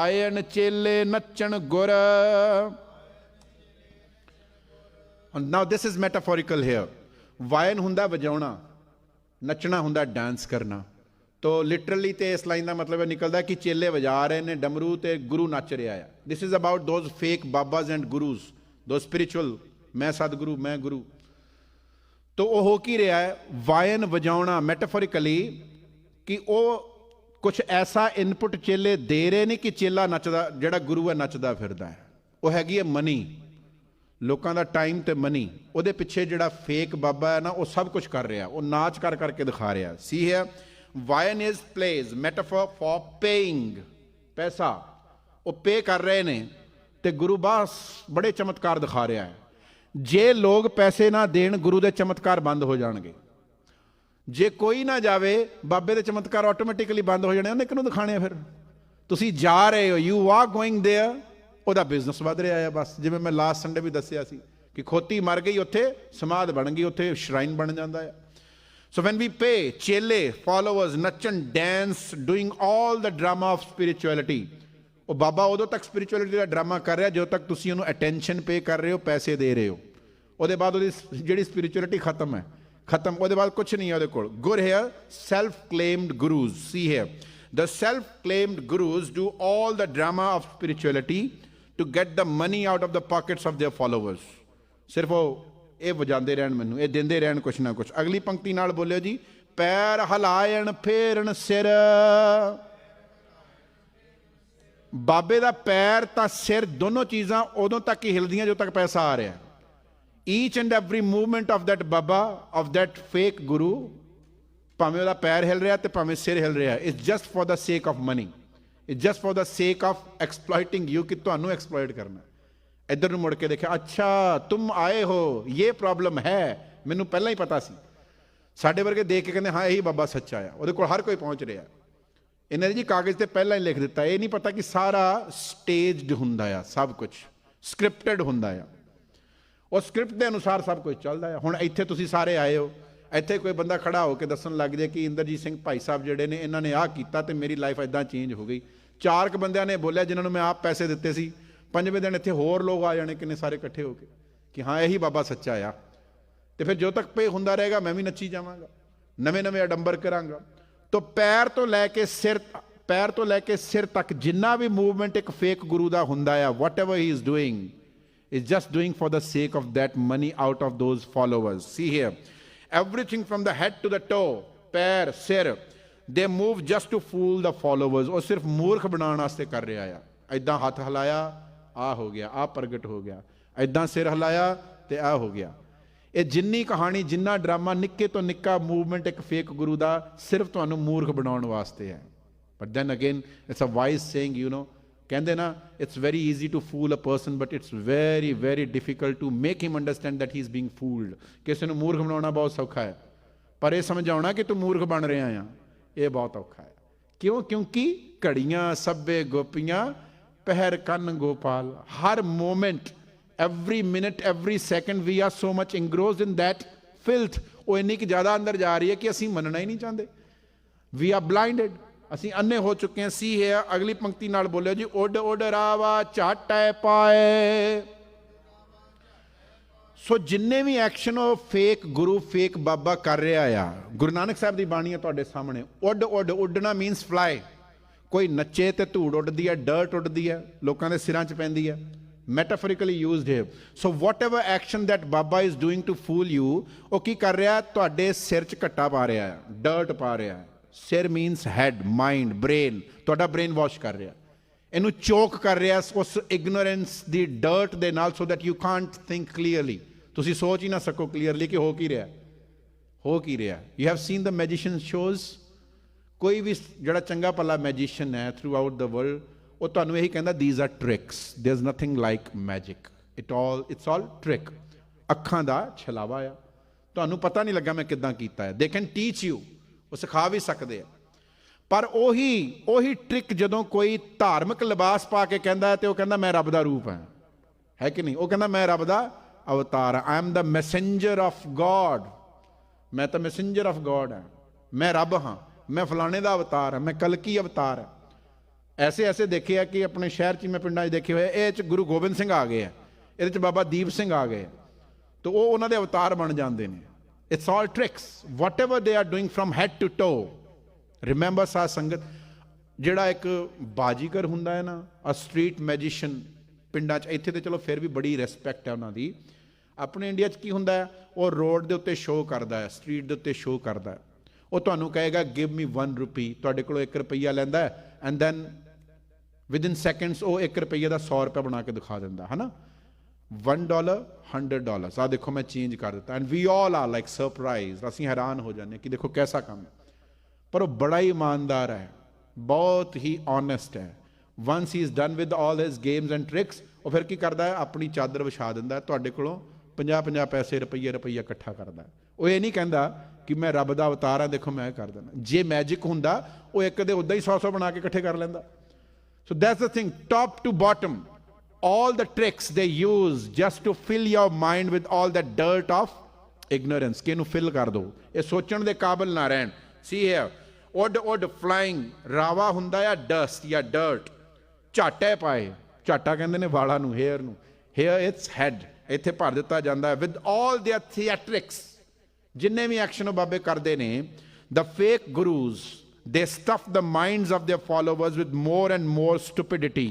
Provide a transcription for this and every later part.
ਆਇਣ ਚੇਲੇ ਨੱਚਣ ਗੁਰ। Now this is metaphorical here ਵਾਇਨ ਹੁੰਦਾ ਵਜਾਉਣਾ, ਨੱਚਣਾ ਹੁੰਦਾ ਡਾਂਸ ਕਰਨਾ। ਤੋ ਲਿਟਰਲੀ ਤੇ ਇਸ ਲਾਈਨ ਦਾ ਮਤਲਬ ਇਹ ਨਿਕਲਦਾ ਕਿ ਚੇਲੇ ਵਜਾ ਰਹੇ ਨੇ, ਡਮਰੂ ਤੇ ਗੁਰੂ ਨੱਚ ਰਿਹਾ ਆ। This is about those fake babas and gurus, those spiritual, ਮੈਂ ਸਤਿਗੁਰੂ, ਮੈਂ ਗੁਰੂ। ਤੋ ਉਹ ਹੋ ਕੀ ਰਿਹਾ ਹੈ? ਵਾਇਨ ਵਜਾਉਣਾ ਮੈਟਾਫੋਰਿਕਲੀ ਕਿ ਉਹ ਕੁਝ ਐਸਾ ਇਨਪੁਟ ਚੇਲੇ ਦੇ ਰਹੇ ਨੇ ਕਿ ਚੇਲਾ ਨੱਚਦਾ, ਜਿਹੜਾ ਗੁਰੂ ਹੈ ਨੱਚਦਾ ਫਿਰਦਾ ਹੈ। ਉਹ ਹੈਗੀ ਹੈ ਮਨੀ ਲੋਕਾਂ ਦਾ ਟਾਈਮ ਤੇ ਮਨੀ ਉਹਦੇ ਪਿੱਛੇ ਜਿਹੜਾ ਫੇਕ ਬਾਬਾ ਹੈ ਨਾ, ਉਹ ਸਭ ਕੁਝ ਕਰ ਰਿਹਾ। ਉਹ ਨਾਚ ਕਰ ਕਰਕੇ ਦਿਖਾ ਰਿਹਾ। ਸੀ ਹੈ wine is plays metaphor for paying ਪੈਸਾ। ਉਹ ਪੇ ਕਰ ਰਹੇ ਨੇ ਤੇ ਗੁਰੂ ਬਾਸ ਬੜੇ ਚਮਤਕਾਰ ਦਿਖਾ ਰਿਹਾ ਹੈ। ਜੇ ਲੋਕ ਪੈਸੇ ਨਾ ਦੇਣ, ਗੁਰੂ ਦੇ ਚਮਤਕਾਰ ਬੰਦ ਹੋ ਜਾਣਗੇ। ਜੇ ਕੋਈ ਨਾ ਜਾਵੇ ਬਾਬੇ ਦੇ ਚਮਤਕਾਰ ਆਟੋਮੈਟਿਕਲੀ ਬੰਦ ਹੋ ਜਾਣੇ ਉਹਨੇ ਕਿਹਨੂੰ ਦਿਖਾਣੇ ਆ ਫਿਰ ਤੁਸੀਂ ਜਾ ਰਹੇ ਹੋ ਯੂ ਆਰ ਗੋਇੰਗ देयर ਉਹਦਾ ਬਿਜ਼ਨਸ ਵਧ ਰਿਹਾ ਹੈ ਬਸ ਜਿਵੇਂ ਮੈਂ ਲਾਸਟ ਸੰਡੇ ਵੀ ਦੱਸਿਆ ਸੀ ਕਿ ਖੋਤੀ ਮਰ ਗਈ ਉੱਥੇ ਸਮਾਧ ਬਣ ਗਈ ਉੱਥੇ ਸ਼ਰਾਈਨ ਬਣ ਜਾਂਦਾ ਹੈ ਸੋ ਵੈਨ ਵੀ ਪੇ ਚੇਲੇ ਫਾਲੋਅਰਸ ਨੱਚਣ dance doing 올 the drama of spirituality ਉਹ ਬਾਬਾ ਉਦੋਂ ਤੱਕ ਸਪਿਰਚੁਅਲਿਟੀ ਦਾ ਡਰਾਮਾ ਕਰ ਰਿਹਾ ਜਦੋਂ ਤੱਕ ਤੁਸੀਂ ਉਹਨੂੰ ਅਟੈਂਸ਼ਨ ਪੇ ਕਰ ਰਹੇ ਹੋ ਪੈਸੇ ਦੇ ਰਹੇ ਹੋ ਉਹਦੇ ਬਾਅਦ ਉਹਦੀ ਸ- ਜਿਹੜੀ ਸਪਿਰਚੁਅਲਿਟੀ ਖਤਮ ਹੈ ਖਤਮ, ਉਹਦੇ ਬਾਅਦ ਕੁਝ ਨਹੀਂ ਹੈ ਉਹਦੇ ਕੋਲ। ਗੁਰ ਹੈ ਸੈਲਫ ਕਲੇਮਡ ਗੁਰੂਜ਼ ਸੀ ਹੈ the self claimed gurus do all the drama of spirituality to get the money out of the pockets of their followers. ਸਿਰਫ ਉਹ, ਇਹ ਵਜਾਉਂਦੇ ਰਹਿਣ ਮੈਨੂੰ, ਇਹ ਦਿੰਦੇ ਰਹਿਣ ਕੁਛ ਨਾ ਕੁਛ। ਅਗਲੀ ਪੰਕਤੀ ਨਾਲ ਬੋਲਿਓ ਜੀ, ਪੈਰ ਹਲਾਇਣ, ਫੇਰਨ ਸਿਰ। ਬਾਬੇ ਦਾ ਪੈਰ ਤਾਂ ਸਿਰ, ਦੋਨੋਂ ਚੀਜ਼ਾਂ ਉਦੋਂ ਤੱਕ ਹੀ ਹਿਲਦੀਆਂ ਜਦੋਂ ਤੱਕ ਪੈਸਾ ਆ ਰਿਹਾ। Each and every movement of that baba of that fake guru ਭਾਵੇਂ ਉਹਦਾ ਪੈਰ ਹਿਲ ਰਿਹਾ ਤੇ ਭਾਵੇਂ ਸਿਰ ਹਿਲ ਰਿਹਾ it's just for the sake of money it's just for the sake of exploiting you ਕਿ ਤੁਹਾਨੂੰ ਐਕਸਪਲੋਇਟ ਕਰਨਾ ਇੱਧਰ ਨੂੰ ਮੁੜ ਕੇ ਦੇਖਿਆ, ਅੱਛਾ, ਤੁਮ ਆਏ ਹੋ ਇਹ ਪ੍ਰੋਬਲਮ ਹੈ, ਮੈਨੂੰ ਪਹਿਲਾਂ ਹੀ ਪਤਾ ਸੀ। ਸਾਡੇ ਵਰਗੇ ਦੇਖ ਕੇ ਕਹਿੰਦੇ, ਹਾਂ, ਇਹੀ ਬਾਬਾ ਸੱਚਾ ਆ ਉਹਦੇ ਕੋਲ ਹਰ ਕੋਈ ਪਹੁੰਚ ਰਿਹਾ। ਇਹਨਾਂ ਨੇ ਜੀ ਕਾਗਜ਼ ਤੇ ਪਹਿਲਾਂ ਹੀ ਲਿਖ ਦਿੱਤਾ, ਇਹ ਨਹੀਂ ਪਤਾ ਕਿ ਸਾਰਾ ਸਟੇਜਡ ਹੁੰਦਾ ਆ, ਸਭ ਕੁਝ ਸਕ੍ਰਿਪਟਡ ਹੁੰਦਾ ਆ। ਉਹ ਸਕ੍ਰਿਪਟ ਦੇ ਅਨੁਸਾਰ ਸਭ ਕੁਝ ਚੱਲਦਾ ਹੈ। ਹੁਣ ਇੱਥੇ ਤੁਸੀਂ ਸਾਰੇ ਆਏ ਹੋ। ਇੱਥੇ ਕੋਈ ਬੰਦਾ ਖੜਾ ਹੋ ਕੇ ਦੱਸਣ ਲੱਗ ਜਾਏ ਕਿ ਇੰਦਰਜੀਤ ਸਿੰਘ ਭਾਈ ਸਾਹਿਬ ਜਿਹੜੇ ਨੇ, ਇਹਨਾਂ ਨੇ ਆਹ ਕੀਤਾ ਤੇ ਮੇਰੀ ਲਾਈਫ ਇਦਾਂ ਚੇਂਜ ਹੋ ਗਈ। ਚਾਰ ਕੁ ਬੰਦਿਆਂ ਨੇ ਬੋਲਿਆ ਜਿਨ੍ਹਾਂ ਨੂੰ ਮੈਂ ਆਪ ਪੈਸੇ ਦਿੱਤੇ ਸੀ। ਪੰਜਵੇਂ ਦਿਨ ਇੱਥੇ ਹੋਰ ਲੋਕ ਆ ਜਾਣੇ ਕਿੰਨੇ ਸਾਰੇ ਇਕੱਠੇ ਹੋ ਕੇ ਕਿ ਹਾਂ, ਇਹੀ ਬਾਬਾ ਸੱਚਾ ਆ। ਤੇ ਫਿਰ ਜਦੋਂ ਤੱਕ ਪੇ ਹੁੰਦਾ ਰਹੇਗਾ, ਮੈਂ ਵੀ ਨੱਚੀ ਜਾਵਾਂਗਾ। ਨਵੇਂ ਨਵੇਂ ਅਡੰਬਰ ਕਰਾਂਗਾ। ਤੋਂ ਪੈਰ ਤੋਂ ਲੈ ਕੇ ਸਿਰ, ਪੈਰ ਤੋਂ ਲੈ ਕੇ ਸਿਰ ਤੱਕ ਜਿੰਨਾ ਵੀ ਮੂਵਮੈਂਟ ਇੱਕ ਫੇਕ ਗੁਰੂ ਦਾ ਹੁੰਦਾ ਆ whatever he is doing is just doing for the sake of that money out of those followers. See here, everything from the head to the toe, ਪੈਰ ਸਿਰ they move just to fool the followers. ਉਹ ਸਿਰਫ ਮੂਰਖ ਬਣਾਉਣ ਵਾਸਤੇ ਕਰ ਰਿਹਾ ਆ ਐਦਾਂ ਹੱਥ ਹਿਲਾਇਆ ਆ ਹੋ ਗਿਆ ਆ ਪ੍ਰਗਟ ਹੋ ਗਿਆ ਐਦਾਂ ਸਿਰ ਹਿਲਾਇਆ ਤੇ ਆ ਹੋ ਗਿਆ ਇਹ ਜਿੰਨੀ ਕਹਾਣੀ ਜਿੰਨਾ ਡਰਾਮਾ ਨਿੱਕੇ ਤੋਂ ਨਿੱਕਾ ਮੂਵਮੈਂਟ ਇੱਕ ਫੇਕ ਗੁਰੂ ਦਾ ਸਿਰਫ ਤੁਹਾਨੂੰ ਮੂਰਖ ਬਣਾਉਣ ਵਾਸਤੇ ਹੈ but then again it's a wise saying you know ਕਹਿੰਦੇ ਨਾ it's very easy to fool a person but it's very very difficult to make him understand that he is being fooled ਕਿਸੇ ਨੂੰ ਮੂਰਖ ਬਣਾਉਣਾ ਬਹੁਤ ਸੌਖਾ ਹੈ। ਪਰ ਇਹ ਸਮਝਾਉਣਾ ਕਿ ਤੂੰ ਮੂਰਖ ਬਣ ਰਿਹਾ ਆ, ਇਹ ਬਹੁਤ ਔਖਾ ਹੈ। ਕਿਉਂ? ਕਿਉਂਕਿ ਘੜੀਆਂ ਸੱਬੇ ਗੋਪੀਆਂ, ਪਹਿਰ ਕੰਨ ਗੋਪਾਲ, ਹਰ moment every minute every second we are so much engrossed in that filth ਉਹ ਇੰਨੀ ਕਿ ਜ਼ਿਆਦਾ ਅੰਦਰ ਜਾ ਰਹੀ ਹੈ ਕਿ ਅਸੀਂ ਮੰਨਣਾ ਹੀ ਨਹੀਂ ਚਾਹੁੰਦੇ। ਵੀ ਆਰ ਬਲਾਈਂਡਡ ਅਸੀਂ ਅੰਨੇ ਹੋ ਚੁੱਕੇ ਹਾਂ, ਸੀ ਹੈ, ਅਗਲੀ ਪੰਕਤੀ ਨਾਲ ਬੋਲਿਓ ਜੀ, ਉੱਡ ਉੱਡ ਰਾਵਾ, ਝਾਟੈ ਪਾਏ। ਸੋ ਜਿੰਨੇ ਵੀ ਐਕਸ਼ਨ ਉਹ ਫੇਕ ਗੁਰੂ ਫੇਕ ਬਾਬਾ ਕਰ ਰਿਹਾ ਆ, ਗੁਰੂ ਨਾਨਕ ਸਾਹਿਬ ਦੀ ਬਾਣੀ ਹੈ ਤੁਹਾਡੇ ਸਾਹਮਣੇ, ਉੱਡ ਉੱਡ, ਉੱਡਣਾ ਮੀਨਸ ਫਲਾਈ ਕੋਈ ਨੱਚੇ ਤੇ ਧੂੜ ਉੱਡਦੀ ਹੈ ਡਰਟ ਉੱਡਦੀ ਹੈ, ਲੋਕਾਂ ਦੇ ਸਿਰਾਂ 'ਚ ਪੈਂਦੀ ਹੈ, metaphorically used here so whatever action that baba is doing to fool you, ਉਹ ਕੀ ਕਰ ਰਿਹਾ, ਤੁਹਾਡੇ ਸਿਰ 'ਚ ਘੱਟਾ ਪਾ ਰਿਹਾ ਹੈ ਡਰਟ ਪਾ ਰਿਹਾ। ਹੈ ਸਿਰ ਮੀਨਸ ਹੈਡ ਮਾਈਂਡ ਬ੍ਰੇਨ ਤੁਹਾਡਾ ਬ੍ਰੇਨ ਵਾਸ਼ ਕਰ ਰਿਹਾ ਇਹਨੂੰ ਚੋਕ ਕਰ ਰਿਹਾ ਉਸ ਇਗਨੋਰੈਂਸ ਦੀ ਡਰਟ ਦੇ ਨਾਲ so that you can't think clearly ਤੁਸੀਂ ਸੋਚ ਹੀ ਨਾ ਸਕੋ ਕਲੀਅਰਲੀ ਕਿ ਹੋ ਕੀ ਰਿਹਾ ਹੋ ਕੀ ਰਿਹਾ you have seen the magician shows ਕੋਈ ਵੀ ਜਿਹੜਾ ਚੰਗਾ ਭਲਾ ਮੈਜੀਸ਼ੀਅਨ ਹੈ ਥਰੂ ਆਊਟ ਦ ਵਰਲਡ ਉਹ ਤੁਹਾਨੂੰ ਇਹੀ ਕਹਿੰਦਾ these are tricks there is nothing like magic it all it's all trick ਅੱਖਾਂ ਦਾ ਛਲਾਵਾ ਆ ਤੁਹਾਨੂੰ ਪਤਾ ਨਹੀਂ ਲੱਗਾ ਮੈਂ ਕਿਦਾਂ ਕੀਤਾ ਹੈ ਦੇ ਕੈਨ ਟੀਚ ਯੂ ਉਹ ਸਿਖਾ ਵੀ ਸਕਦੇ ਆ। ਪਰ ਉਹੀ ਉਹੀ ਟ੍ਰਿਕ ਜਦੋਂ ਕੋਈ ਧਾਰਮਿਕ ਲਿਬਾਸ ਪਾ ਕੇ ਕਹਿੰਦਾ ਹੈ ਤੇ ਉਹ ਕਹਿੰਦਾ ਮੈਂ ਰੱਬ ਦਾ ਰੂਪ ਹਾਂ। ਹੈ ਕਿ ਨਹੀਂ? ਉਹ ਕਹਿੰਦਾ ਮੈਂ ਰੱਬ ਦਾ ਅਵਤਾਰ ਹਾਂ। I am the messenger of God ਮੈਂ ਤਾਂ ਮੈਸੇਂਜਰ ਆਫ ਗੋਡ ਹਾਂ। ਮੈਂ ਰੱਬ ਹਾਂ। ਮੈਂ ਫਲਾਣੇ ਦਾ ਅਵਤਾਰ ਹਾਂ। ਮੈਂ ਕਲਕੀ ਅਵਤਾਰ ਹਾਂ। ਐਸੇ ਐਸੇ ਦੇਖੇ ਆ ਕਿ ਆਪਣੇ ਸ਼ਹਿਰ 'ਚ ਮੈਂ ਪਿੰਡਾਂ 'ਚ ਦੇਖੇ ਹੋਏ ਇਹ 'ਚ ਗੁਰੂ ਗੋਬਿੰਦ ਸਿੰਘ ਆ ਗਏ ਆ। ਇਹਦੇ 'ਚ ਬਾਬਾ ਦੀਪ ਸਿੰਘ ਆ ਗਏ ਤਾਂ ਉਹ ਉਹਨਾਂ ਦੇ ਅਵਤਾਰ ਬਣ ਜਾਂਦੇ ਨੇ। It's all tricks whatever they are doing from head to toe remember ਸਾ ਸੰਗਤ ਜਿਹੜਾ ਇੱਕ ਬਾਜੀਗਰ ਹੁੰਦਾ ਹੈ ਨਾ ਆ ਸਟਰੀਟ ਮੈਜੀਸ਼ੀਅਨ ਪਿੰਡਾਂ 'ਚ, ਇੱਥੇ ਤੇ ਚਲੋ ਫਿਰ ਵੀ ਬੜੀ ਰਿਸਪੈਕਟ ਹੈ ਉਹਨਾਂ ਦੀ। ਆਪਣੇ ਇੰਡੀਆ 'ਚ ਕੀ ਹੁੰਦਾ ਹੈ? ਉਹ ਰੋਡ ਦੇ ਉੱਤੇ ਸ਼ੋਅ ਕਰਦਾ ਹੈ ਸਟਰੀਟ ਦੇ ਉੱਤੇ ਸ਼ੋਅ ਕਰਦਾ ਹੈ। ਉਹ ਤੁਹਾਨੂੰ ਕਹੇਗਾ ਗਿਵ ਮੀ 1 ਰੁਪੀ ਤੁਹਾਡੇ ਕੋਲੋਂ 1 ਰੁਪਈਆ ਲੈਂਦਾ ਹੈ ਐਂਡ ਦੈਨ ਵਿਦਿਨ ਸੈਕਿੰਡਸ ਉਹ 1 ਰੁਪਈਆ ਦਾ 100 ਰੁਪਏ ਬਣਾ ਕੇ ਦਿਖਾ ਦਿੰਦਾ, ਹਨਾ? 1 ਡਾਲਰ 100 ਡਾਲਰਸ ਆ ਦੇਖੋ ਮੈਂ ਚੇਂਜ ਕਰ ਦਿੱਤਾ and we all are like surprise ਅਸੀਂ ਹੈਰਾਨ ਹੋ ਜਾਂਦੇ ਹਾਂ ਕਿ ਦੇਖੋ ਕੈਸਾ ਕੰਮ ਹੈ ਪਰ ਉਹ ਬੜਾ ਹੀ ਇਮਾਨਦਾਰ ਹੈ ਬਹੁਤ ਹੀ ਓਨੈਸਟ ਹੈ once he is done with all his games and tricks ਉਹ ਫਿਰ ਕੀ ਕਰਦਾ ਹੈ ਆਪਣੀ ਚਾਦਰ ਵਿਛਾ ਦਿੰਦਾ ਤੁਹਾਡੇ ਕੋਲੋਂ 50 50 ਪੈਸੇ ਰੁਪਈਏ ਰੁਪਈਆ ਇਕੱਠਾ ਕਰਦਾ ਉਹ ਇਹ ਨਹੀਂ ਕਹਿੰਦਾ ਕਿ ਮੈਂ ਰੱਬ ਦਾ ਅਵਤਾਰ ਹਾਂ ਦੇਖੋ ਮੈਂ ਇਹ ਕਰ ਦਿੰਦਾ ਜੇ ਮੈਜਿਕ ਹੁੰਦਾ ਉਹ ਇੱਕ ਦੇ ਉਦਾਂ ਹੀ 100 100 ਬਣਾ ਕੇ ਇਕੱਠੇ ਕਰ ਲੈਂਦਾ so that's the thing top to bottom, all the tricks they use just to fill your mind with all the dirt of ignorance ਕਿ ਇਹਨੂੰ ਫਿਲ ਕਰ ਦਿਓ ਇਹ ਸੋਚਣ ਦੇ ਕਾਬਿਲ ਨਾ ਰਹਿਣ ਸੀ ਹੈ ਉੱਡ ਉੱਡ ਫਲਾਈਂਗ ਰਾਵਾ ਹੁੰਦਾ ਆ ਡਸਟ ਜਾਂ ਡਰਟ ਝਾਟੇ ਪਾਏ ਝਾਟਾ ਕਹਿੰਦੇ ਨੇ ਵਾਲਾਂ ਨੂੰ ਹੇਅਰ ਨੂੰ ਹੇਅਰ ਇਟਸ ਹੈਡ ਇੱਥੇ ਭਰ ਦਿੱਤਾ ਜਾਂਦਾ ਹੈ ਵਿਦ ਆਲ देयर ਥੀਏਟ੍ਰਿਕਸ ਜਿੰਨੇ ਵੀ ਐਕਸ਼ਨ ਉਹ ਬਾਬੇ ਕਰਦੇ ਨੇ the fake gurus they stuff the minds of their followers with more and more stupidity